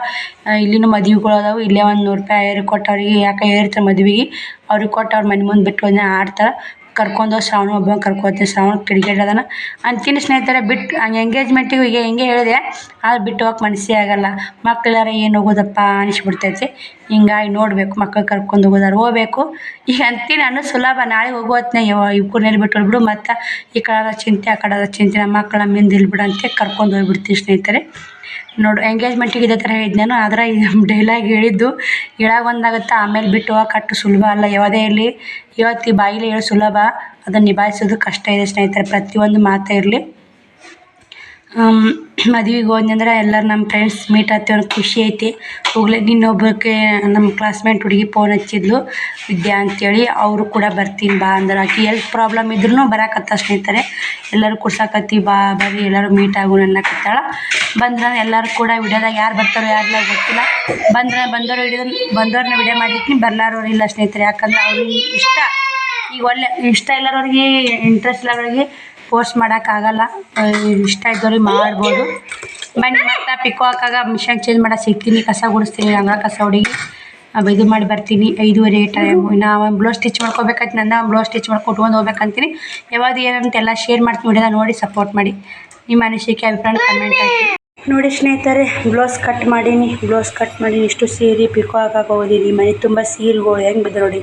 Speaker 2: ಇಲ್ಲಿನೂ ಮದುವೆಗಳು ಅದಾವು. ಇಲ್ಲೇ ಒಂದು ನೂರು ರೂಪಾಯಿ ಏರಿ ಕೊಟ್ಟು ಅವ್ರಿಗೆ ಯಾಕೆ ಏರಿತಾರೆ ಮದುವೆಗೆ, ಅವ್ರಿಗೆ ಕೊಟ್ಟು ಅವ್ರ ಮನೆ ಮುಂದೆ ಬಿಟ್ಟು ಹೋಗಿ ಆಡ್ತಾರೆ ಕರ್ಕೊಂಡು ಶ್ರಾವಣ ಒಬ್ಬ ಕರ್ಕೊತೀನಿ ಶ್ರಾವಣ ಕಿಡಿಗೇಡಿ ಅದಾನ. ಅಂತೀನಿ ಸ್ನೇಹಿತರೆ, ಬಿಟ್ಟು, ಹಂಗೆ ಎಂಗೇಜ್ಮೆಂಟಿಗೆ ಈಗ ಹಿಂಗೆ ಹೇಳಿದೆ ಆದ್ರೆ ಬಿಟ್ಟು ಹೋಗಕ್ಕೆ ಮನಸ್ಸೇ ಆಗಲ್ಲ. ಮಕ್ಕಳಾರ ಏನು ಹೋಗೋದಪ್ಪ ಅನಿಸ್ಬಿಡ್ತೈತಿ. ಹಿಂಗಾಗಿ ನೋಡಬೇಕು ಮಕ್ಕಳು ಕರ್ಕೊಂಡು ಹೋಗೋದಾರು ಹೋಗ್ಬೇಕು. ಈಗ ಅಂತೀನಿ ನಾನು, ಸುಲಭ. ನಾಳೆ ಹೋಗೋ ಯವ್ವ ಇವ್ಕೂರ್ನೆಲ್ಲಿ ಬಿಟ್ಟು ಹೋಗ್ಬಿಡು ಮತ್ತು ಈ ಕಡೆ ಚಿಂತೆ, ಆ ಕಡೆ ಚಿಂತೆ, ನಮ್ಮ ಮಕ್ಕಳ ಮಿಂದಿಲ್ಬಿಡಂತೆ ಕರ್ಕೊಂಡು ಹೋಗ್ಬಿಡ್ತೀವಿ ಸ್ನೇಹಿತರೆ. ನೋಡು ಎಂಗೇಜ್ಮೆಂಟಿಗೆ ಇದೇ ಥರ ಇದ್ನೇನು ಆದ್ರೆ ಇದು ಡೈಲಾಗ್ ಹೇಳಿದ್ದು ಹೇಳಾಗ ಒಂದಾಗುತ್ತೆ ಆಮೇಲೆ ಬಿಟ್ಟು ಹೋಗಕ್ಕೆ ಅಷ್ಟು ಸುಲಭ ಅಲ್ಲ. ಯಾವುದೇ ಇರಲಿ ಇವತ್ತು ಈ ಬಾಯಿಲಿ ಹೇಳೋ ಸುಲಭ. ಅದನ್ನು ನಿಭಾಯಿಸೋದು ಕಷ್ಟ ಇದೆ ಸ್ನೇಹಿತರೆ, ಪ್ರತಿಯೊಂದು ಮಾತೇ ಇರಲಿ. ಮದ್ವೆಗೆ ಹೋದ್ನಿ ಅಂದ್ರೆ ಎಲ್ಲರೂ ನಮ್ಮ ಫ್ರೆಂಡ್ಸ್ ಮೀಟ್ ಆಗ್ತೀವಿ ಅನ್ನೋ ಖುಷಿ ಐತಿ. ಹೋಗ್ಲಿಕ್ಕೆ ಇನ್ನೊಬ್ರಕ್ಕೆ ನಮ್ಮ ಕ್ಲಾಸ್ಮೇಟ್ ಹುಡುಗಿ ಫೋನ್ ಹಚ್ಚಿದ್ಲು, ವಿದ್ಯಾ ಅಂತೇಳಿ, ಅವರು ಕೂಡ ಬರ್ತೀನಿ ಬಾ ಅಂದ್ರೆ. ಆಕೆ ಎಲ್ತ್ ಪ್ರಾಬ್ಲಮ್ ಇದ್ರೂ ಬರಾಕತ್ತ ಸ್ನೇಹಿತರೆ ಎಲ್ಲರೂ ಕುಡ್ಸಾಕತ್ತೀವಿ ಬಾ, ಬರ್ರಿ, ಎಲ್ಲರೂ ಮೀಟ್ ಆಗೋಣ ಅನ್ನಕತ್ತಾಳ. ಬಂದ್ರೆ ಎಲ್ಲರೂ ಕೂಡ ವಿಡಿಯೋದಾಗ ಯಾರು ಬರ್ತಾರೋ ಯಾರಲ್ಲ ಗೊತ್ತಿಲ್ಲ. ಬಂದ್ರೆ ಬಂದವರು ವಿಡಿಯೋ, ಬಂದವ್ರನ್ನ ವಿಡಿಯೋ ಮಾಡಿರ್ತೀನಿ ಬರ್ಲಾರವ್ರು ಇಲ್ಲ ಸ್ನೇಹಿತರೆ. ಯಾಕಂದ್ರೆ ಅವ್ರಿಗೆ ಇಷ್ಟ. ಈಗ ಒಳ್ಳೆ, ಇಷ್ಟ ಇಲ್ಲರವ್ರಿಗೆ ಇಂಟ್ರೆಸ್ಟ್ ಇಲ್ಲವ್ರಿಗೆ ಪೋಸ್ಟ್ ಮಾಡೋಕ್ಕಾಗಲ್ಲ ಇಷ್ಟ ಇದ್ದವ್ರಿಗೆ ಮಾಡ್ಬೋದು. ಬನ್ನಿ ಮತ್ತೆ ಪಿಕೋ ಹಾಕಾಗ ಮಿಷನ್ ಚೇಂಜ್ ಮಾಡೋ ಸಿಗ್ತೀನಿ. ಕಸ ಗುಡಿಸ್ತೀನಿ ಹಂಗ ಕಸ ಹುಡುಗಿ. ಇದು ಮಾಡಿ ಬರ್ತೀನಿ. ಐದುವರೆ ಟೈಮ್ ಒಂದು ಬ್ಲೌಸ್ ಸ್ಟಿಚ್ ಮಾಡ್ಕೋಬೇಕಂತ ನನ್ನ ಬ್ಲೌಸ್ ಸ್ಟಿಚ್ ಮಾಡ್ಕೊಟ್ಕೊಂಡು ಹೋಗ್ಬೇಕಂತೀನಿ. ಯಾವಾಗ ಏನಂತ ಎಲ್ಲ ಶೇರ್ ಮಾಡ್ತೀನಿ. ವಿಡಿಯೋನ ನೋಡಿ ಸಪೋರ್ಟ್ ಮಾಡಿ. ನಿಮ್ಮ ಅನಿಸಿಕೆ ಅಭಿಪ್ರಾಯ ಕಮೆಂಟ್ ಹಾಕಿ. ನೋಡಿ ಸ್ನೇಹಿತರೆ ಬ್ಲೌಸ್ ಕಟ್ ಮಾಡೀನಿ. ಬ್ಲೌಸ್ ಕಟ್ ಮಾಡಿ ಇಷ್ಟು ಸೀರೆ ಪಿಕೋ ಹಾಕಕ್ಕೆ ಹೋಗಿದ್ದೀನಿ ಮನೆ ತುಂಬ ಸೀರೆಗಳು ಹೆಂಗೆ ಬಿದ್ದು ನೋಡಿ.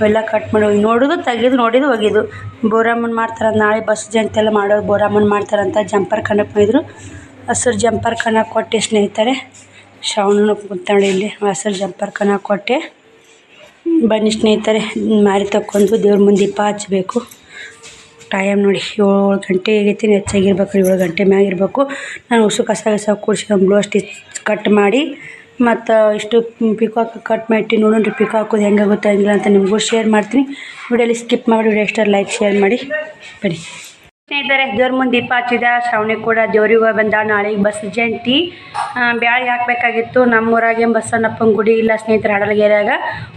Speaker 2: ಅವೆಲ್ಲ ಕಟ್ ಮಾಡಿ ನೋಡೋದು, ತೆಗೆದು ನೋಡಿದ್ದು ಒಗೆದು. ಬೋರಮ್ಮನ್ ಮಾಡ್ತಾರೆ ನಾಳೆ ಬಸ್ ಜಯಂತಿ ಎಲ್ಲ ಮಾಡೋರು ಬೋರಮ್ಮನ್ ಮಾಡ್ತಾರಂತ ಜಂಪರ್ ಕಣಕ್ಕೆ ಹೋಗಿದ್ರು. ಹಸಿರು ಜಂಪರ್ ಕಣ ಕೊಟ್ಟೆ ಸ್ನೇಹಿತರೆ. ಶ್ರಾವಣನ ಕೂತಾಳೆ ಇಲ್ಲಿ, ಹಸಿರು ಜಂಪರ್ ಕಣ ಕೊಟ್ಟೆ. ಬನ್ನಿ ಸ್ನೇಹಿತರೆ, ಮಾರಿ ತಕ್ಕೊಂಡು ದೇವ್ರ ಮುಂದೆ ದೀಪ ಹಚ್ಚಬೇಕು ಟೈಮ್ ನೋಡಿ, ಏಳು ಗಂಟೆ ಆಗೈತಿ ಹೆಚ್ಚಾಗಿರ್ಬೇಕು ಏಳು ಗಂಟೆ ಮ್ಯಾಗ ಇರಬೇಕು. ನಾನು ಉಸು ಕಸ ಕಸ ಕೂಡಿಸಿ ಒಂದು ಬ್ಲೌಸ್ ಸ್ಟಿಚ್ ಕಟ್ ಮಾಡಿ ಮತ್ತು ಇಷ್ಟು ಪಿಕಾಕ್ ಕಟ್ ಮಾಡಿ ನೋಡೋಣ ರೀ ಪಿಕಾಕದು ಹೆಂಗಾಗುತ್ತೆ ಅಂತ ನಿಮಗೂ ಶೇರ್ ಮಾಡ್ತೀನಿ. ವಿಡಿಯೋಲಿ ಸ್ಕಿಪ್ ಮಾಡಿ ವಿಡಿಯೋ ಇಷ್ಟ ಲೈಕ್ ಶೇರ್ ಮಾಡಿ. ಬನ್ನಿ. ಸ್ನೇಹಿತರೆ, ದೇವ್ರ ಮುಂದೆ ದೀಪ ಹಚ್ಚಿದ, ಶ್ರಾವಣಿ ಕೂಡ ದೇವ್ರಿಗೆ ಬಂದ ನಾಳೆಗೆ ಬಸ್ ಜಯಂತಿ ಬ್ಯಾಳಿ ಹಾಕ್ಬೇಕಾಗಿತ್ತು. ನಮ್ಮೂರಾಗೆ ಬಸವಣ್ಣಪ್ಪನ ಗುಡಿ ಇಲ್ಲ ಸ್ನೇಹಿತರೆ, ಹಡಲಗೇರಿಯಾಗ.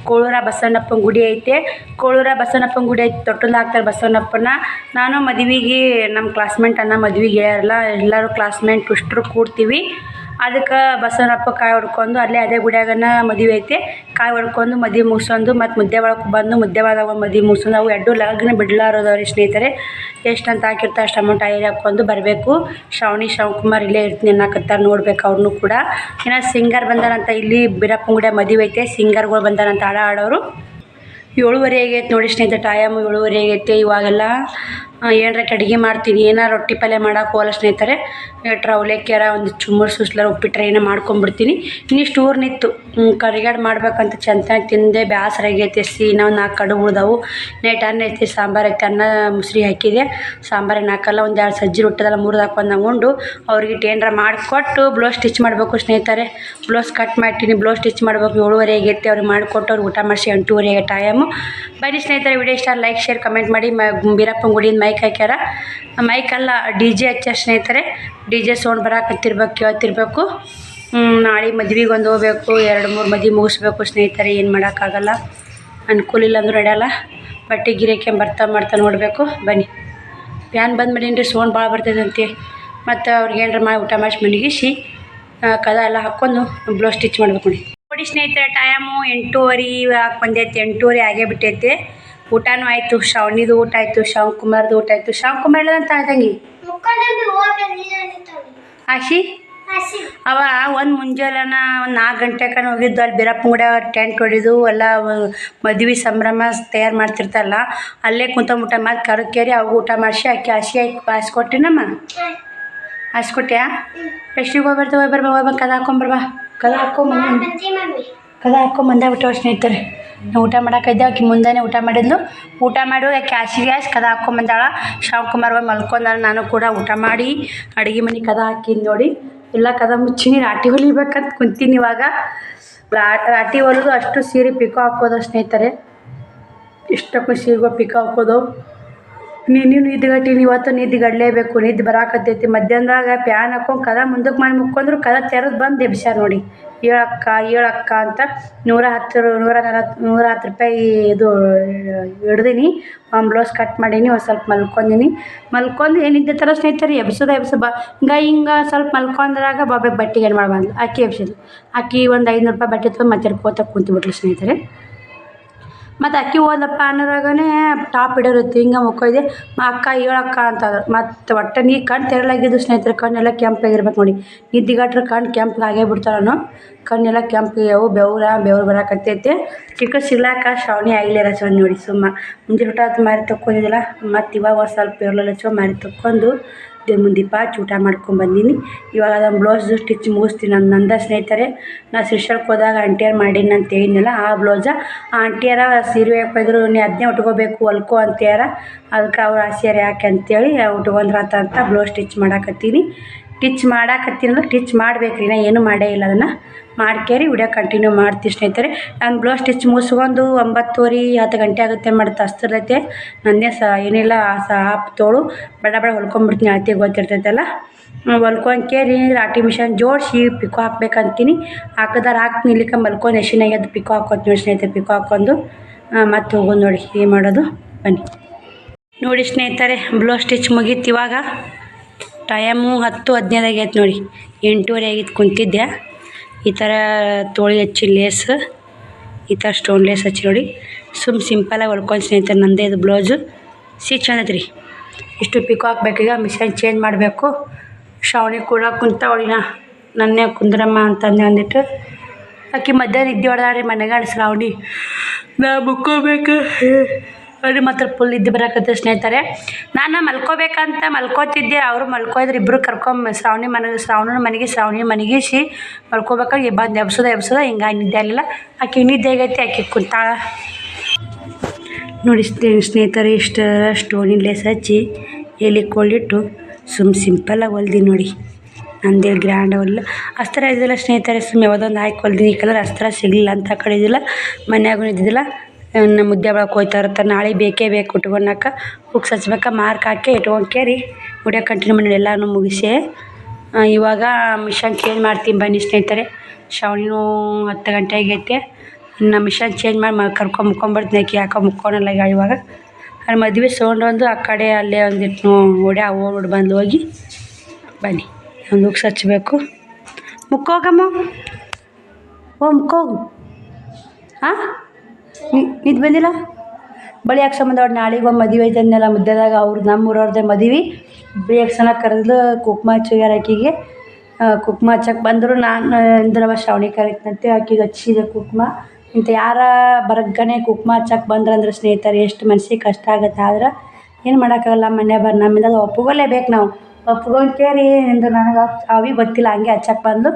Speaker 2: ಕೋಳೂರ ಬಸವಣ್ಣಪ್ಪನ ಗುಡಿ ಐತೆ. ಕೋಳೂರ ಬಸವಣ್ಣಪ್ಪನ ಗುಡಿ ಐತೆ ತೊಟ್ಟಲು ಹಾಕ್ತಾರೆ ಬಸವನಪ್ಪನ ನಾನು ಮದುವೆಗೆ ನಮ್ಮ ಕ್ಲಾಸ್ಮೇಟ್ ಅನ್ನ ಮದುವೆಗೆ ಹೇಳ್ಯಾರಲ್ಲ, ಎಲ್ಲರೂ ಕ್ಲಾಸ್ಮೇಟ್ ಇಷ್ಟರು ಕೂಡ್ತೀವಿ. ಅದಕ್ಕೆ ಬಸವನಪ್ಪ ಕಾಯಿ ಹೊಡ್ಕೊಂಡು ಅಲ್ಲೇ ಅದೇ ಗುಡಿಯಾಗನ ಮದುವೆ ಐತೆ. ಕಾಯಿ ಹೊಡ್ಕೊಂಡು ಮದುವೆ ಮುಗಿಸ್ಕೊಂಡು ಮತ್ತು ಮುದ್ದೆ ಒಳಗೆ ಬಂದು ಮುದ್ದೆ ಒಳಗೆ ಮದುವೆ ಮುಗಿಸ್ಕೊಂಡು ಅವು ಎರಡು ಲಗ್ನ ಬಿಡ್ಲಾರದವ್ರಿ ಸ್ನೇಹಿತರೆ. ಎಷ್ಟು ಅಂತ ಹಾಕಿರ್ತಾರೆ ಅಷ್ಟು ಅಮೌಂಟ್ ಐದು ಹಾಕ್ಕೊಂಡು ಬರಬೇಕು. ಶ್ರಾವಣಿ ಶಿವಕುಮಾರ್ ಇಲ್ಲೇ ಇರ್ತೀನಿ ಅನ್ನಕತ್ತಾರೆ ನೋಡ್ಬೇಕು ಅವ್ರನ್ನೂ ಕೂಡ. ಇನ್ನು ಸಿಂಗರ್ ಬಂದಾರಂತ ಇಲ್ಲಿ ಬೀರಪ್ಪನ ಗುಡಿಯಾಗ ಮದುವೆ ಐತೆ. ಸಿಂಗರ್ಗಳು ಬಂದಾರಂತ ಹಾಡ ಹಾಡೋರು ಏಳುವರೆ ಆಗೈತೆ ನೋಡಿ ಸ್ನೇಹಿತರೆ ಟೈಮ್ ಏಳುವರೆ ಆಗೈತೆ ಇವಾಗೆಲ್ಲ. ಏನಾರ ಅಡುಗೆ ಮಾಡ್ತೀನಿ. ಏನಾರ ರೊಟ್ಟಿ ಪಲ್ಯ ಮಾಡೋಕೆ ಹೋಲ ಸ್ನೇಹಿತರೆ. ಎಟ್ರ ಅವಲೇಕ್ಯಾರ ಒಂದು ಚುಮ್ಮರ್ ಸುಸ್ಲಾರ ಉಪ್ಪಿಟ್ರೆ ಏನೋ ಮಾಡ್ಕೊಂಬಿಡ್ತೀನಿ. ಇನ್ನಿಷ್ಟು ಊರ್ನಿತ್ತು. ಕರಿಗಡ್ ಮಾಡ್ಬೇಕಂತ ಚಂದ ತಿಂದೆ. ಬ್ಯಾಸರಾಗೈತೆ ಸಿ ನಾವು ನಾಲ್ಕು ಕಡು ಉಳ್ದವು. ನೈಟ್ ಅನ್ನ ಐತಿ, ಸಾಂಬಾರು ಐತೆ, ಅನ್ನ, ಮುಸ್ರಿ ಹಾಕಿದೆ. ಸಾಂಬಾರು ಹಾಕಲ್ಲ, ಒಂದು ಎರಡು ಸಜ್ಜಿ ಮೂರು ಮೂರ್ದು ಒಂದು ಉಂಡು ಅವ್ರಿಗೆ ಏನಾರ ಮಾಡಿಕೊಟ್ಟು ಬ್ಲೌಸ್ ಸ್ಟಿಚ್ ಮಾಡಬೇಕು ಸ್ನೇಹಿತರೆ. ಬ್ಲೌಸ್ ಕಟ್ ಮಾಡ್ತೀನಿ, ಬ್ಲೌಸ್ ಸ್ಟಿಚ್ ಮಾಡ್ಬೇಕು. ಏಳುವರೆ ಆಗೈತೆ, ಅವ್ರಿಗೆ ಮಾಡಿಕೊಟ್ಟು ಅವ್ರಿಗೆ ಊಟ ಮಾಡಿಸಿ ಎಂಟೂವರೆ ಟೈಮು. ಬನ್ನಿ ಸ್ನೇಹಿತರೆ, ವಿಡಿಯೋ ಇಷ್ಟ ಲೈಕ್, ಶೇರ್, ಕಮೆಂಟ್ ಮಾಡಿ. ಮ ಬೀರಪ್ಪನ ಗುಡಿಯಿಂದ ಮೈಕ್ ಹಾಕ್ಯಾರ. ಮೈಕ್ ಅಲ್ಲ ಡಿ ಜೆ ಹಚ್ಚ ಸ್ನೇಹಿತರೆ. ಡಿ ಜೆ ಸೌಂಡ್ ಬರಾಕತ್ತಿರ್ಬೇಕು ಕೇಳ್ತಿರ್ಬೇಕು. ನಾಳೆ ಮದ್ವೆಗೆ ಒಂದು ಹೋಗ್ಬೇಕು, ಎರಡು ಮೂರು ಮದ್ವೆ ಮುಗಿಸ್ಬೇಕು ಸ್ನೇಹಿತರೆ, ಏನು ಮಾಡೋಕ್ಕಾಗಲ್ಲ. ಅನುಕೂಲ ಇಲ್ಲ ಅಂದ್ರೂ ನಡೆಯಲ್ಲ ಬಟ್ಟೆ ಗಿರಾಕಿ ಬರ್ತಾ ಮಾಡ್ತಾ ನೋಡಬೇಕು. ಬನ್ನಿ. ಫ್ಯಾನ್ ಬಂದು ಮಾಡೀನಿ ಸೌಂಡ್ ಭಾಳ ಬರ್ತದಂತೆ ಮತ್ತು ಅವ್ರಿಗೆ ಏನಾರ ಮಾಡಿ ಊಟ ಮಾಡಿ ಮಲಗಿಸಿ ಕದ ಎಲ್ಲ ಹಾಕ್ಕೊಂಡು ಬ್ಲೌಸ್ ಸ್ಟಿಚ್ ಮಾಡ್ಬೇಕು ನೋಡಿ. ಸ್ನೇಹಿತರೆ ಟೈಮು ಎಂಟೂವರೆ ಹಾಕಿ ಬಂದೈತೆ. ಎಂಟೂವರೆ ಆಗೇ ಬಿಟ್ಟೈತೆ. ಊಟನೂ ಆಯಿತು ಶ್ರಾವಣಿದು ಊಟ ಆಯಿತು ಶ್ಯಾಮ್ಕುಮಾರ್ದು ಊಟ ಆಯಿತು. ಶ್ಯಾಮ್ಕುಮಾರ್ ಅಂತ ತಂಗಿ
Speaker 3: ನೀರಿತಾವೆ
Speaker 2: ಆಶಿ? ಅವ ಒಂದು ಮುಂಜಾನೆನ ಒಂದು ನಾಲ್ಕು ಗಂಟೆಕನ ಹೋಗಿದ್ದು ಅಲ್ಲಿ ಬೀರಪ್ಪನ ಗುಡಿ ಟೆಂಟ್ ಹೊಡಿದು ಎಲ್ಲ ಮದ್ವೆ ಸಂಭ್ರಮ ತಯಾರು ಮಾಡ್ತಿರ್ತಲ್ಲ ಅಲ್ಲೇ ಕುಂತ್ಕೊಂಬಿಟ್ಟ ಮತ್ತು ಕರಕೇರಿ ಅವಾಗ ಊಟ ಮಾಡಿಸಿ ಅಕ್ಕಿ ಹಸಿ ಹಾಕಿ ಹಾಸ್ಕೊಟ್ಟಿನಮ್ಮ? ಹಾಸ್ಕೊಟ್ಯಾ? ಎಷ್ಟಿಗೆ ಹೋಗಿ ಬರ್ತೀವಿ ಹೋಗಿ ಬರ್ಬಾ ಹೋಗಿ ಕದ ಹಾಕೊಂಬರ್ಬಾ ಕದ
Speaker 3: ಹಾಕೊಂಬ
Speaker 2: ಕದ ಹಾಕೊಂಬಂದೆ ಬಿಟ್ಟು ಸ್ನೇಹಿತರೆ. ಊಟ ಮಾಡಾಕಿದ್ದೆ ಆಕೆ ಮುಂದೆನೇ ಊಟ ಮಾಡಿದ್ಲು. ಊಟ ಮಾಡು ಹಾಸಿಗೆ ಹಾಸಿ ಕದ ಹಾಕ್ಕೊಂಬಂದಾಳ ಶಿವಕುಮಾರ್ ಹೋಗಿ ಮಲ್ಕೊಂಡಾಳ ನಾನು ಕೂಡ ಊಟ ಮಾಡಿ ಅಡುಗೆ ಮನೆ ಕದ ಹಾಕಿದ್ದು ನೋಡಿ. ಎಲ್ಲ ಕದ, ಮುಚ್ಚಿನಿ, ರಾಟಿ ಹೊಲಿಬೇಕಂತ ಕುಂತೀನಿ ಇವಾಗ. ರಾಟಿ ಹೊಲಿದು ಅಷ್ಟು ಸೀರೆ ಪಿಕೋ ಹಾಕೋದು ಸ್ನೇಹಿತರೆ. ಇಷ್ಟಕ್ಕೂ ಸೀರೆಗೂ ಪಿಕೋ ಹಾಕೋದು. ನೀನು ನಿದ್ದಿಗಟ್ಟಿನಿ ಇವತ್ತು ನಿದ್ದಿಗಡ್ಲೇಬೇಕು, ನಿದ್ದೆ ಬರಾಕತ್ತೈತಿ. ಮಧ್ಯಾಹ್ನದಾಗ ಪ್ಯಾನ್ ಹಾಕ್ಕೊಂಡು ಕದ ಮುಂದಕ್ಕೆ ಮಾಡಿ ಮುಕ್ಕೊಂಡ್ರು ಕದ ತೆರೆದು ಬಂದು ಎಬ್ಸ್ಯಾರ ನೋಡಿ. ಏಳಕ್ಕ ಏಳಕ್ಕ ಅಂತ ನೂರ ಹತ್ತು ನೂರ ನಲವತ್ತು ನೂರ ಹತ್ತು ರೂಪಾಯಿ ಇದು ಹಿಡ್ದೀನಿ. ಬ್ಲೌಸ್ ಕಟ್ ಮಾಡೀನಿ, ಒಂದು ಸ್ವಲ್ಪ ಮಲ್ಕೊಂದಿನಿ ಮಲ್ಕೊಂಡು ಏನಿದ್ದೆ ಥರ ಸ್ನೇಹಿತರೆ, ಎಬ್ಸೋದ, ಎಬ್ಸ ಬಾ. ಹಿಂಗೆ ಹಿಂಗೆ ಸ್ವಲ್ಪ ಮಲ್ಕೊಂಡ್ರಾಗ ಬಾಬೆಗೆ ಬಟ್ಟೆಗೆ ಏನು ಮಾಡ್ಬಂದ್ಲು? ಅಕ್ಕಿ ಎಬ್ಸಿದ್ಲು. ಅಕ್ಕಿ ಒಂದು ಐನೂರು ರೂಪಾಯಿ ಬಟ್ಟೆ ತೊಗೊಂಡು ಮತ್ತೆ ಕೋತ ಕುಂತ್ಬಿಟ್ರಿ ಸ್ನೇಹಿತರೆ. ಮತ್ತು ಅಕ್ಕಿ ಹೋದ್ಲಪ್ಪ ಅನ್ನೋರಾಗನೇ ಟಾಪ್ ಇಡೋರಿತ್ತು ಹಿಂಗೆ ಮುಕ್ಕೊಯ್ದೆ. ಅಕ್ಕ ಹೇಳಕ್ಕ ಅಂತಂದ್ರು. ಮತ್ತು ಒಟ್ಟು ನೀ ಕಣ್ಣು ತೆರಳಾಗಿದ್ದು ಸ್ನೇಹಿತರೆ, ಕಣ್ಣೆಲ್ಲ ಕೆಂಪಾಗಿರ್ಬೇಕು ನೋಡಿ. ನಿದ್ದಿಗಟ್ರೆ ಕಣ್ಣು ಕೆಂಪಗೆ ಆಗೇ ಬಿಡ್ತಾಳನು ಕಣ್ಣೆಲ್ಲ ಕೆಂಪಿಗೆವು ಬೆವ್ರ, ಬೆವ್ರು ಬರಕತ್ತೈತೆ ಚಿಕ್ಕ ಸಿಗ್ಲಾಕ ಶ್ರಾವಣಿ ಆಗಿಲ್ಲ ರಚನೆ ನೋಡಿ ಸುಮ್ಮ. ಮುಂಜಾನೆ ಆತು, ಮಾರಿ ತಕ್ಕೊಂಡಿದ್ದಿಲ್ಲ. ಮತ್ತು ಇವಾಗ ಒಂದು ಸ್ವಲ್ಪ ಇರಲಿಲ್ಲ ಚೋ, ಮಾರಿ ತಕ್ಕೊಂಡು ಮುಂದೆ ದೀಪ ಹಚ್ಚಿ ಊಟ ಮಾಡ್ಕೊಂಡು ಬಂದೀನಿ. ಇವಾಗ ಅದನ್ನು ಬ್ಲೌಸು ಸ್ಟಿಚ್ ಮುಗಿಸ್ತೀನಿ ನನ್ನ ನಂದ ಸ್ನೇಹಿತರೆ. ನಾ ಶ್ರೀಶೈಲಕ್ಕೆ ಹೋದಾಗ ಆಂಟಿಯರ್ ಮಾಡೀನಿ ಅಂತ ಹೇಳಿದ್ನಲ್ಲ, ಆ ಬ್ಲೌಸ. ಆ ಆಂಟಿಯರ ಸೀರೆ ಹಾಕಿದ್ರು ನೀ ಅದನ್ನೇ ಉಟ್ಕೋಬೇಕು, ಹೊಲ್ಕೋ ಅಂತ್ಯಾರ ಅದಕ್ಕೆ ಅವ್ರು ಆಸೆಯಾರ ಯಾಕೆ ಅಂತೇಳಿ ಉಟ್ಕೊಂಡ್ರಾತ ಅಂತ ಬ್ಲೌಸ್ ಸ್ಟಿಚ್ ಮಾಡಾಕತ್ತೀನಿ. ಟಿಚ್ ಮಾಡಾಕತ್ತೀನಲ್ಲ ಟಿಚ್ ಮಾಡ್ಬೇಕು ರೀ ನಾ ಏನು ಮಾಡೇ ಇಲ್ಲ ಅದನ್ನು. ಮಾಡ್ಕೇರಿ ವಿಡಿಯೋ ಕಂಟಿನ್ಯೂ ಮಾಡ್ತೀವಿ ಸ್ನೇಹಿತರೆ. ನಾನು ಬ್ಲೌಸ್ ಸ್ಟಿಚ್ ಮುಗಿಸ್ಕೊಂಡು ಒಂಬತ್ತುವರೆ, ಹತ್ತು ಗಂಟೆ ಆಗುತ್ತೆ ಮಾಡಿ ತಸ್ತೈತೆ ನನ್ನೇ ಸ ಏನಿಲ್ಲ, ಆ ಆಪ್ ತೋಳು. ಬಡ ಬಡ, ಹೊಲ್ಕೊಂಬಿಡ್ತೀನಿ, ಅಳತೆ ಗೊತ್ತಿರ್ತೈತಲ್ಲ. ಹೊಲ್ಕೊಂಕೇರಿ, ರಾಟಿ ಮಿಷನ್ ಜೋಡಿಸಿ ಪಿಕೋ ಹಾಕ್ಬೇಕಂತೀನಿ. ಹಾಕಿದಾರ ಹಾಕಿ ನಿಲ್ಲಿಕ ಮಲ್ಕೊಂಡು ಎಷ್ಟಿನಾಗೆ ಅದು ಪಿಕೋ ಹಾಕೋತೀನಿ ಸ್ನೇಹಿತರೆ ಪಿಕೋ ಹಾಕೊಂಡು ಮತ್ತೆ ಹೋಗೋದು ನೋಡಿ ಏನು ಮಾಡೋದು. ಬನ್ನಿ. ನೋಡಿ ಸ್ನೇಹಿತರೆ ಬ್ಲೌಸ್ ಸ್ಟಿಚ್ ಮುಗೀತು ಇವಾಗ. ಟೈಮು ಹತ್ತು ಹದಿನೈದು ಆಗೈತೆ ನೋಡಿ. ಎಂಟುವರೆ ಆಗಿತ್ತು ಕುಂತಿದ್ದೆ. ಈ ಥರ ತೋಳಿ ಹಚ್ಚಿ ಲೇಸ್, ಈ ಥರ ಸ್ಟೋನ್ ಲೇಸ್ ಹಚ್ಚಿ ನೋಡಿ. ಸುಮ್ಮ ಸಿಂಪಲಾಗಿ ಹೊಲ್ಕೊಂಡು ಸ್ನೇಹಿತರೆ, ನಂದೇ ಇದು ಬ್ಲೌಸು. ಸಿ ಚೆಂದ ಐತ್ರಿ. ಇಷ್ಟು ಪಿಕೋ ಹಾಕ್ಬೇಕೀಗ ಮಿಷನ್ ಚೇಂಜ್ ಮಾಡಬೇಕು. ಶ್ರಾವಣಿ ಕೂಡ ಕುಂತವಳಿನ ನನ್ನೇ ಕುಂದ್ರಮ್ಮ ಅಂತಂದೆ ಅಂದಿಟ್ಟು. ಆಕೆ ಮಧ್ಯಾಹ್ನ ನಿದ್ದೆ ಹೊಡೆದಾಡ್ರಿ ಮನೆಗಾಡ ಶ್ರಾವಣಿ. ನಾ ಮುಕ್ಕೋಬೇಕು. ನೋಡಿ ಮಾತ್ರ ಫುಲ್ ಇದ್ದು ಬರಕತ್ತೆ ಸ್ನೇಹಿತರೆ. ನಾನು ಮಲ್ಕೋಬೇಕಂತ ಮಲ್ಕೋತಿದ್ದೆ. ಅವರು ಮಲ್ಕೋದ್ರೆ ಇಬ್ಬರು ಕರ್ಕೊಂಬ ಶ್ರಾವಣಿ ಮನೆಗೆ ಶ್ರಾವಣನ ಮನೆಗೆ, ಶ್ರಾವಣಿ ಮನೆಗಿಸಿ ಮಲ್ಕೋಬೇಕಾಗಿ ಬಂದು. ಎಬ್ಸೋದ ಎಬ್ಸೋದ. ಹಿಂಗಾಗಿ ನಿದ್ದೆ ಆಗಲಿಲ್ಲ. ಆಕೆ ಇನ್ನಿದ್ದೆ ಆಗೈತಿ. ಆಕೆ ಕುಂತ ನೋಡಿ ಸ್ನೇ, ಸ್ನೇಹಿತರೆ, ಇಷ್ಟು ಸ್ಟೋನಿನ ಲೇಸ್ ಹಚ್ಚಿ ಎಲೆ ಕೊಳ್ಳಿಟ್ಟು ಸುಮ್ಮ ಸಿಂಪಲ್ಲಾಗಿ ಹೊಲ್ದಿ ನೋಡಿ. ನಂದೇ ಗ್ರ್ಯಾಂಡ್ ಹೊಲ್ಲ ಅಸ್ತ್ರ ಇದ್ದಿಲ್ಲ ಸ್ನೇಹಿತರೆ. ಸುಮ್ಮನೆ ಯಾವುದೊಂದು ಹಾಕಿ ಹೊಲ್ದಿನಿ. ಈ ಕಲರ್ ಅಸ್ತ್ರ ಸಿಗಲಿಲ್ಲ ಅಂತ ಕಡೆ ಇದ್ದಿಲ್ಲ. ಮನ್ಯಾಗೂ ಇದ್ದಿದ್ದಿಲ್ಲ. ನಮ್ಮ ಮುದ್ದೆ ಒಳಗೆ ಹೋಯ್ತಾ ಇರುತ್ತೆ ನಾಳೆ ಬೇಕೇ ಬೇಕು ಉಟ್ಕೊಳಕ ಹುಕ್ಸ್ ಹಚ್ಬೇಕು ಮಾರ್ಕ್ ಹಾಕಿ ಇಟ್ಕೊಂಕೇರಿ. ವಿಡಿಯೋ ಕಂಟಿನ್ಯೂ ಮಾಡಿ ಎಲ್ಲನೂ ಮುಗಿಸಿ. ಇವಾಗ ಮಿಷನ್ ಚೇಂಜ್ ಮಾಡ್ತೀನಿ ಬನ್ನಿ ಸ್ನೇಹಿತರೆ. ಶ್ರಾವಣಿನೂ ಹತ್ತು ಗಂಟೆ ಆಗೈತೆ ಇನ್ನು ಮಿಷನ್ ಚೇಂಜ್ ಮಾಡಿ ಕರ್ಕೊಂಡು ಮುಕ್ಕೊಂಬರ್ತೀನಿ ಆಕೆ ಯಾಕೋ ಮುಕ್ಕೊಳಲ್ಲ ಇವಾಗ. ಅಲ್ಲಿ ಮದುವೆ ಸೌಂಡ್ ಒಂದು ಆ ಕಡೆ ಅಲ್ಲೇ ಒಂದಿಟ್ಟು ಓಡ್ಯಾ ಓಡ್ ಬಂದು ಹೋಗಿ ಬನ್ನಿ. ಒಂದು ಹುಕ್ಸ್ ಹಚ್ಚಬೇಕು ಮುಕ್ಕೋಗಮ್ಮ. ಓ, ಮುಕ್ಕೋಗು. ಹಾಂ ನಿದ್ದು ಬಂದಿಲ್ಲ? ಬಳಿ ಸಂಬಂಧ ಅವ್ರು ನಾಳೆಗೆ ಒಂದು ಮದುವೆ ಐತೆ ಮಧ್ಯದಾಗ ಮುದ್ದೆದಾಗ ಅವ್ರು ನಮ್ಮ ಊರವ್ರದ್ದೇ ಮದುವೆ. ಅಕ್ಷಣ ಕರೆದ್ಲು ಕುಕ್ಮ ಹಚ್ಚಿಗಾರ ಆಕಿಗೆ. ಕುಕ್ಮ ಹಚ್ಚಕ್ಕೆ ಬಂದರು. ನಾನು ಇಂದ್ರವ ಶ್ರಾವಣಿ ಕರಿತಂತೆ ಆಕಿಗೆ ಹಚ್ಚಿದೆ ಕುಕ್ಮ. ಇಂಥ ಯಾರ ಬರಗ್ಗನೆ ಕುಕ್ಮ ಹಚ್ಚಕ್ಕೆ ಬಂದ್ರಂದ್ರೆ ಸ್ನೇಹಿತರು, ಎಷ್ಟು ಮನ್ಸಿಗೆ ಕಷ್ಟ ಆಗುತ್ತೆ ಆದ್ರೆ ಏನು ಮಾಡೋಕ್ಕಾಗಲ್ಲ ಮನೆ ಬರ್ ನಮ್ಮಿಂದ ಒಪ್ಕೊಳ್ಳೇಬೇಕು ನಾವು. ಒಪ್ಕೊಂಡ್ಕೇರಿ ಅಂದ್ರೆ ನನಗೆ ಅವಿ ಗೊತ್ತಿಲ್ಲ, ಹಂಗೆ ಹಚ್ಚಕ್ಕೆ ಬಂದು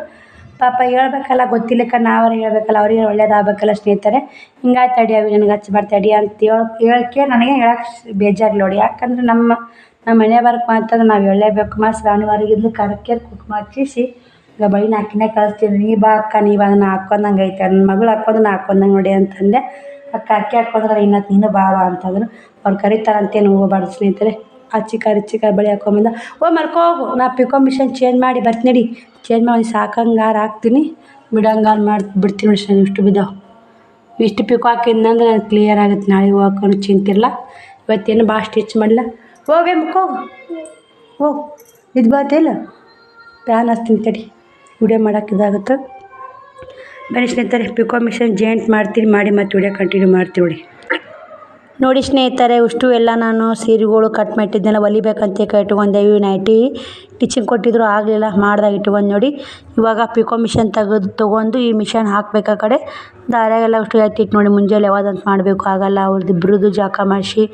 Speaker 2: ಪಾಪ ಹೇಳ್ಬೇಕಲ್ಲ ಗೊತ್ತಿಲ್ಲಕ್ಕ ನಾವರ ಹೇಳ್ಬೇಕಲ್ಲ, ಅವ್ರಿಗೆ ಒಳ್ಳೇದಾಗಬೇಕಲ್ಲ ಸ್ನೇಹಿತರೆ. ಹಿಂಗಾಯ್ತು ತಡಿ ಅವಿ, ನನಗೆ ಹಚ್ಬಾರ್ದು ತಡಿ ಅಂತ ಹೇಳಿ, ಹೇಳಕ್ಕೆ ನನಗೆ ಹೇಳಕ್ಕೆ ಬೇಜಾರು ನೋಡಿ. ಯಾಕಂದ್ರೆ ನಮ್ಮ ನಮ್ಮ ಮನೆ ಬರಕ್ಕೆ ಅಂತಂದ್ರೆ ನಾವು ಹೇಳಲೇಬೇಕು. ಮಾ ಶ್ರಾವಣವಾರಗಿದ್ಲು ಕರಕ್ಕೆ ಕುಕ್ಮ ಹಚ್ಚಿಸಿ, ಈಗ ಬಳಿ ನಾಕಿನೇ ಕಳಿಸ್ತೀನಿ. ನೀ ಬಾ ಅಕ್ಕ ನೀವು ಅದನ್ನ ಹಾಕೊಂಡಂಗೆ ಐತೆ. ನನ್ನ ಮಗಳು ಹಾಕೊಂಡು ನಾ ಹಾಕೊಂಡಂಗೆ ನೋಡಿ ಅಂತಂದೆ. ಅಕ್ಕ ಅಕ್ಕಿ ಹಾಕ್ಕೊಂಡ್ರೆ ಇನ್ನತ್ತು ನೀನು ಬಾ ಅಂತಂದ್ರು. ಅವ್ರು ಕರಿತಾರಂತೇನು ಹೋಗಬಾರ್ದು ಸ್ನೇಹಿತರೆ. ಆ ಚಿಕ್ಕ ಚಿಕ್ಕ ಬಳಿ ಹಾಕೊಂಬಂದ ಓ ಮರ್ಕೋ ಹೋಗು, ನಾ ಪಿಕೋ ಮಿಷನ್ ಚೇಂಜ್ ಮಾಡಿ ಬರ್ತೀನಿ ಚೇಂಜ್ ಮಾಡಿ ಸಾಕಂಗಾರ ಹಾಕ್ತೀನಿ. ಬಿಡಂಗಾರ ಮಾಡಿ ಬಿಡ್ತೀನಿ ನೋಡಿ ಸರ್, ಇಷ್ಟು ಬಿದ್ದಾವೆ ಇಷ್ಟು ಪಿಕೋ ಹಾಕಿದ್ನಂದ್ರೆ ಕ್ಲಿಯರ್ ಆಗುತ್ತೆ, ನಾಳೆ ಹೋಗ್ಕೊಂಡು ಚಿಂತಿರಲ್ಲ ಇವತ್ತೇನು ಭಾಳ ಸ್ಟಿಚ್ ಮಾಡಲ್ಲ ಹೋಗೇ ಮುಕ್ಕೋಗು. ಹೋಗು. ಇದು ಬರ್ತೇಲ್ಲ ಪ್ಯಾನ್ ಹಚ್ತೀನಿ ತಡಿ. ವಿಡಿಯೋ ಮಾಡೋಕೆ ಇದಾಗುತ್ತೆ. ಬನ್ನಿ ಸ್ನೇಹಿತರೆ, ಪಿಕೋ ಮಿಷನ್ ಜೇಂಟ್ ಮಾಡ್ತೀನಿ, ಮಾಡಿ ಮತ್ತೆ ವಿಡಿಯೋ ಕಂಟಿನ್ಯೂ ಮಾಡ್ತೀವಿ ನೋಡಿ. ನೋಡಿ ಸ್ನೇಹಿತರೆ, ಇಷ್ಟು ಎಲ್ಲ ನಾನು ಸೀರೆಗಳು ಕಟ್ ಮಾಡಿಟ್ಟಿದ್ದೆಲ್ಲ ಹೊಲಿಬೇಕಂತ ಇಟ್ಕೊಂಡೆ ಇವು ನೈಟಿ ಟಿಚಿಂಗ್ ಕೊಟ್ಟಿದ್ರು, ಆಗಲಿಲ್ಲ, ಮಾಡ್ದಾಗ ಇಟ್ಕೊಂಡು ನೋಡಿ. ಇವಾಗ ಪಿಕೋ ಮಿಷನ್ ತೆಗೆದು ತೊಗೊಂಡು ಈ ಮಿಷನ್ ಹಾಕ್ಬೇಕು ಆ ಕಡೆ ದಾರಾಗೆಲ್ಲ ಅಷ್ಟು ಎತ್ತಿಟ್ಟು ನೋಡಿ, ಮುಂಜಾನೆ ಯಾವ್ದಂತ ಮಾಡಬೇಕು, ಆಗಲ್ಲ ಅವ್ರದ್ದು ಇಬ್ಬರದ್ದು ಜಾಕ ಮಾಡಿಸಿ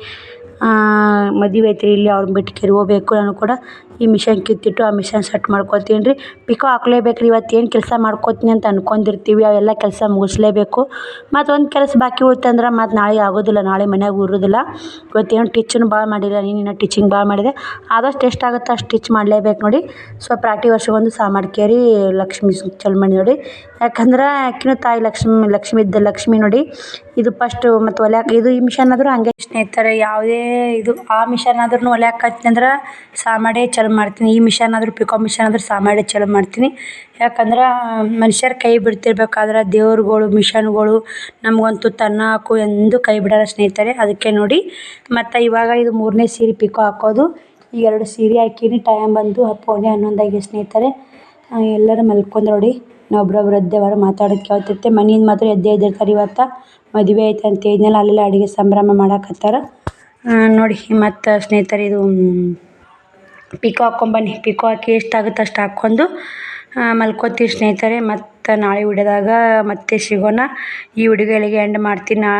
Speaker 2: ಮದುವೆ ಐತೆ ಇಲ್ಲಿ ಅವ್ರನ್ನ ಬಿಟ್ಟು ಹೋಗ್ಬೇಕು ನಾನು ಕೂಡ. ಈ ಮಿಷನ್ ಕಿತ್ತಿಟ್ಟು ಆ ಮಿಷನ್ ಸೆಟ್ ಮಾಡ್ಕೊತೀನಿ ರೀ. ಪಿಕೋ ಹಾಕ್ಲೇಬೇಕು ರೀ ಇವತ್ತು ಏನು ಕೆಲಸ ಮಾಡ್ಕೊತೀನಿ ಅಂತ ಅನ್ಕೊಂಡಿರ್ತೀವಿ, ಅವೆಲ್ಲ ಕೆಲಸ ಮುಗಿಸ್ಲೇಬೇಕು. ಮತ್ತು ಒಂದು ಕೆಲಸ ಬಾಕಿ ಉಳಿತಂದ್ರೆ ಮತ್ತು ನಾಳೆ ಆಗೋದಿಲ್ಲ, ನಾಳೆ ಮನ್ಯಾಗ ಉರೋದಿಲ್ಲ. ಇವತ್ತೇನು ಟಿಚ್ಚನ್ನು ಭಾಳ ಮಾಡಿಲ್ಲ ನೀನು ಟೀಚಿಂಗ್ ಭಾಳ ಮಾಡಿದೆ. ಆದಷ್ಟು ಎಷ್ಟಾಗುತ್ತೆ ಅಷ್ಟು ಟಿಚ್ ಮಾಡಲೇಬೇಕು ನೋಡಿ. ಸೊ ಪ್ರಾಟಿ ವರ್ಷಗೊಂದು ಸಾಮಾಡ್ಕೇರಿ ಲಕ್ಷ್ಮಿ ಚಲ್ ಮಾಡಿ ನೋಡಿ. ಯಾಕಂದ್ರೆ ಆಕಿನೂ ತಾಯಿ ಲಕ್ಷ್ಮಿ ಲಕ್ಷ್ಮಿ ಇದ್ದ ಲಕ್ಷ್ಮಿ ನೋಡಿ. ಇದು ಫಸ್ಟು ಮತ್ತು ಹೊಲ್ಯಾಕ ಇದು ಈ ಮಿಷನ್ ಆದರೂ ಹಂಗೆ ಸ್ನೇಹಿತರೆ, ಯಾವುದೇ ಇದು ಆ ಮಿಷನ್ ಆದ್ರೂ ಹೊಲ್ಯಾಕ ಅಂದ್ರೆ ಸಾಮಾಡೇ ಚಲೋ ಮಾಡ್ತೀನಿ. ಈ ಮಿಷನ್ ಆದರೂ, ಪಿಕೋ ಮಿಷನ್ ಆದರೂ ಸಾಮಾಡಿ ಚಲೋ ಮಾಡ್ತೀನಿ. ಯಾಕಂದ್ರೆ, ಮನುಷ್ಯರ ಕೈ ಬಿಡ್ತಿರ್ಬೇಕಾದ್ರೆ ದೇವ್ರುಗಳು, ಮಿಷನ್ಗಳು ನಮಗಂತೂ ಹಾಕು ಎಂದು ಕೈ ಬಿಡಲ್ಲ ಸ್ನೇಹಿತರೆ. ಅದಕ್ಕೆ ನೋಡಿ, ಮತ್ತು ಇವಾಗ ಇದು ಮೂರನೇ ಸೀರೆ ಪಿಕೋ ಹಾಕೋದು. ಈ ಎರಡು ಸೀರೆ ಹಾಕಿನಿ. ಟೈಮ್ ಬಂದು ಪೋಣೆ ಹನ್ನೊಂದಾಗಿ ಸ್ನೇಹಿತರೆ. ಎಲ್ಲರೂ ಮಲ್ಕೊಂಡು ನೋಡಿ. ನಾವು ಒಬ್ರೊಬ್ರು ಅವರು ಮಾತಾಡೋದು ಕೇಳ್ತಿರ್ತೆ. ಮನೆಯಿಂದ ಮಾತ್ರ ಎದ್ದೆ ಎದ್ದಿರ್ತಾರೆ ಇವತ್ತು. ಮದುವೆ ಐತೆ ಅಂತ ಹೇಳಿದ್ನಲ್ಲ, ಅಲ್ಲೆಲ್ಲ ಅಡುಗೆ ಸಂಭ್ರಮ ಮಾಡಕತ್ತಾರ. ನೋಡಿ, ಮತ್ತು ಸ್ನೇಹಿತರೆ, ಇದು ಪಿಕೋ ಹಾಕ್ಕೊಂಬನ್ನಿ ಪಿಕೋ ಹಾಕಿ ಎಷ್ಟಾಗುತ್ತೆ ಅಷ್ಟು ಹಾಕ್ಕೊಂಡು ಮಲ್ಕೋತೀವಿ ಸ್ನೇಹಿತರೆ. ಮತ್ತು ನಾಳೆ ವಿಡಿಯೋದಾಗ ಮತ್ತೆ ಸಿಗೋಣ. ಈ ವಿಡಿಯೋಗಳಿಗೆ ಎಂಡ್ ಮಾಡ್ತೀನಿ ನಾ.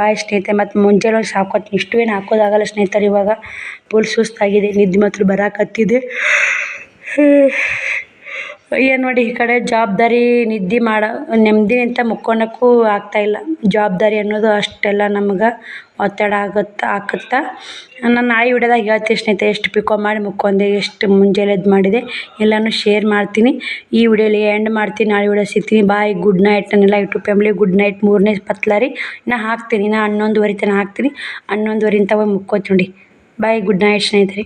Speaker 2: ಬಾಯ್ ಸ್ನೇಹಿತರೆ. ಮತ್ತು ಮುಂಜಾನೆ ಒಂದು ಸಾಕೋತೀನಿ ಇಷ್ಟು ಏನು ಹಾಕೋದಾಗಲ್ಲ ಸ್ನೇಹಿತರೆ ಇವಾಗ. ಫುಲ್ ಸುಸ್ತಾಗಿದೆ. ನಿದ್ದೆ ಮಾತ್ರ ಬರಾಕತ್ತಿದೆ ಏನು ನೋಡಿ, ಈ ಕಡೆ ಜವಾಬ್ದಾರಿ ನಿದ್ದೆ ಮಾಡೋ ನೆಮ್ಮದಿನಿಂದ ಮುಕ್ಕೊಳಕ್ಕೂ ಆಗ್ತಾಯಿಲ್ಲ ಜವಾಬ್ದಾರಿ ಅನ್ನೋದು ಅಷ್ಟೆಲ್ಲ ನಮ್ಗೆ ಒತ್ತಡ ಆಗುತ್ತೆ, ಆಕತ್ತೆ? ನಾನು ನಾಳೆ ವಿಡಿಯೋದಾಗ ಹೇಳ್ತೀನಿ ಸ್ನೇಹಿತರೆ, ಎಷ್ಟು ಪಿಕೋ ಮಾಡಿ ಮುಕ್ಕೊಂಡೆ, ಎಷ್ಟು ಮುಂಜಾನೆ ಎದ್ದು ಮಾಡಿದೆ, ಎಲ್ಲನೂ ಶೇರ್ ಮಾಡ್ತೀನಿ. ಈ ವಿಡಿಯೋಲಿ ಎಂಡ್ ಮಾಡ್ತೀನಿ, ನಾಳೆ ವಿಡಿಯೋ ಸಿಗ್ತೀನಿ. ಬಾಯ್ ಗುಡ್ ನೈಟ್ ನನ್ನೆಲ್ಲ ಯೂಟ್ಯೂಬ್ ಫ್ಯಾಮಿಲಿ ಗುಡ್ ನೈಟ್ ಮೂರನೇ ಪತ್ಲಾರಿ. ನಾ ಹಾಕ್ತೀನಿ ನಾ ಹನ್ನೊಂದುವರೆ ತನಕ ಹಾಕ್ತೀನಿ. ಹನ್ನೊಂದುವರೆ ತನಕ ಮುಕ್ಕೋತೀನಿ ನೋಡಿ. ಬಾಯ್ ಗುಡ್ ನೈಟ್ ಸ್ನೇಹಿತರೆ.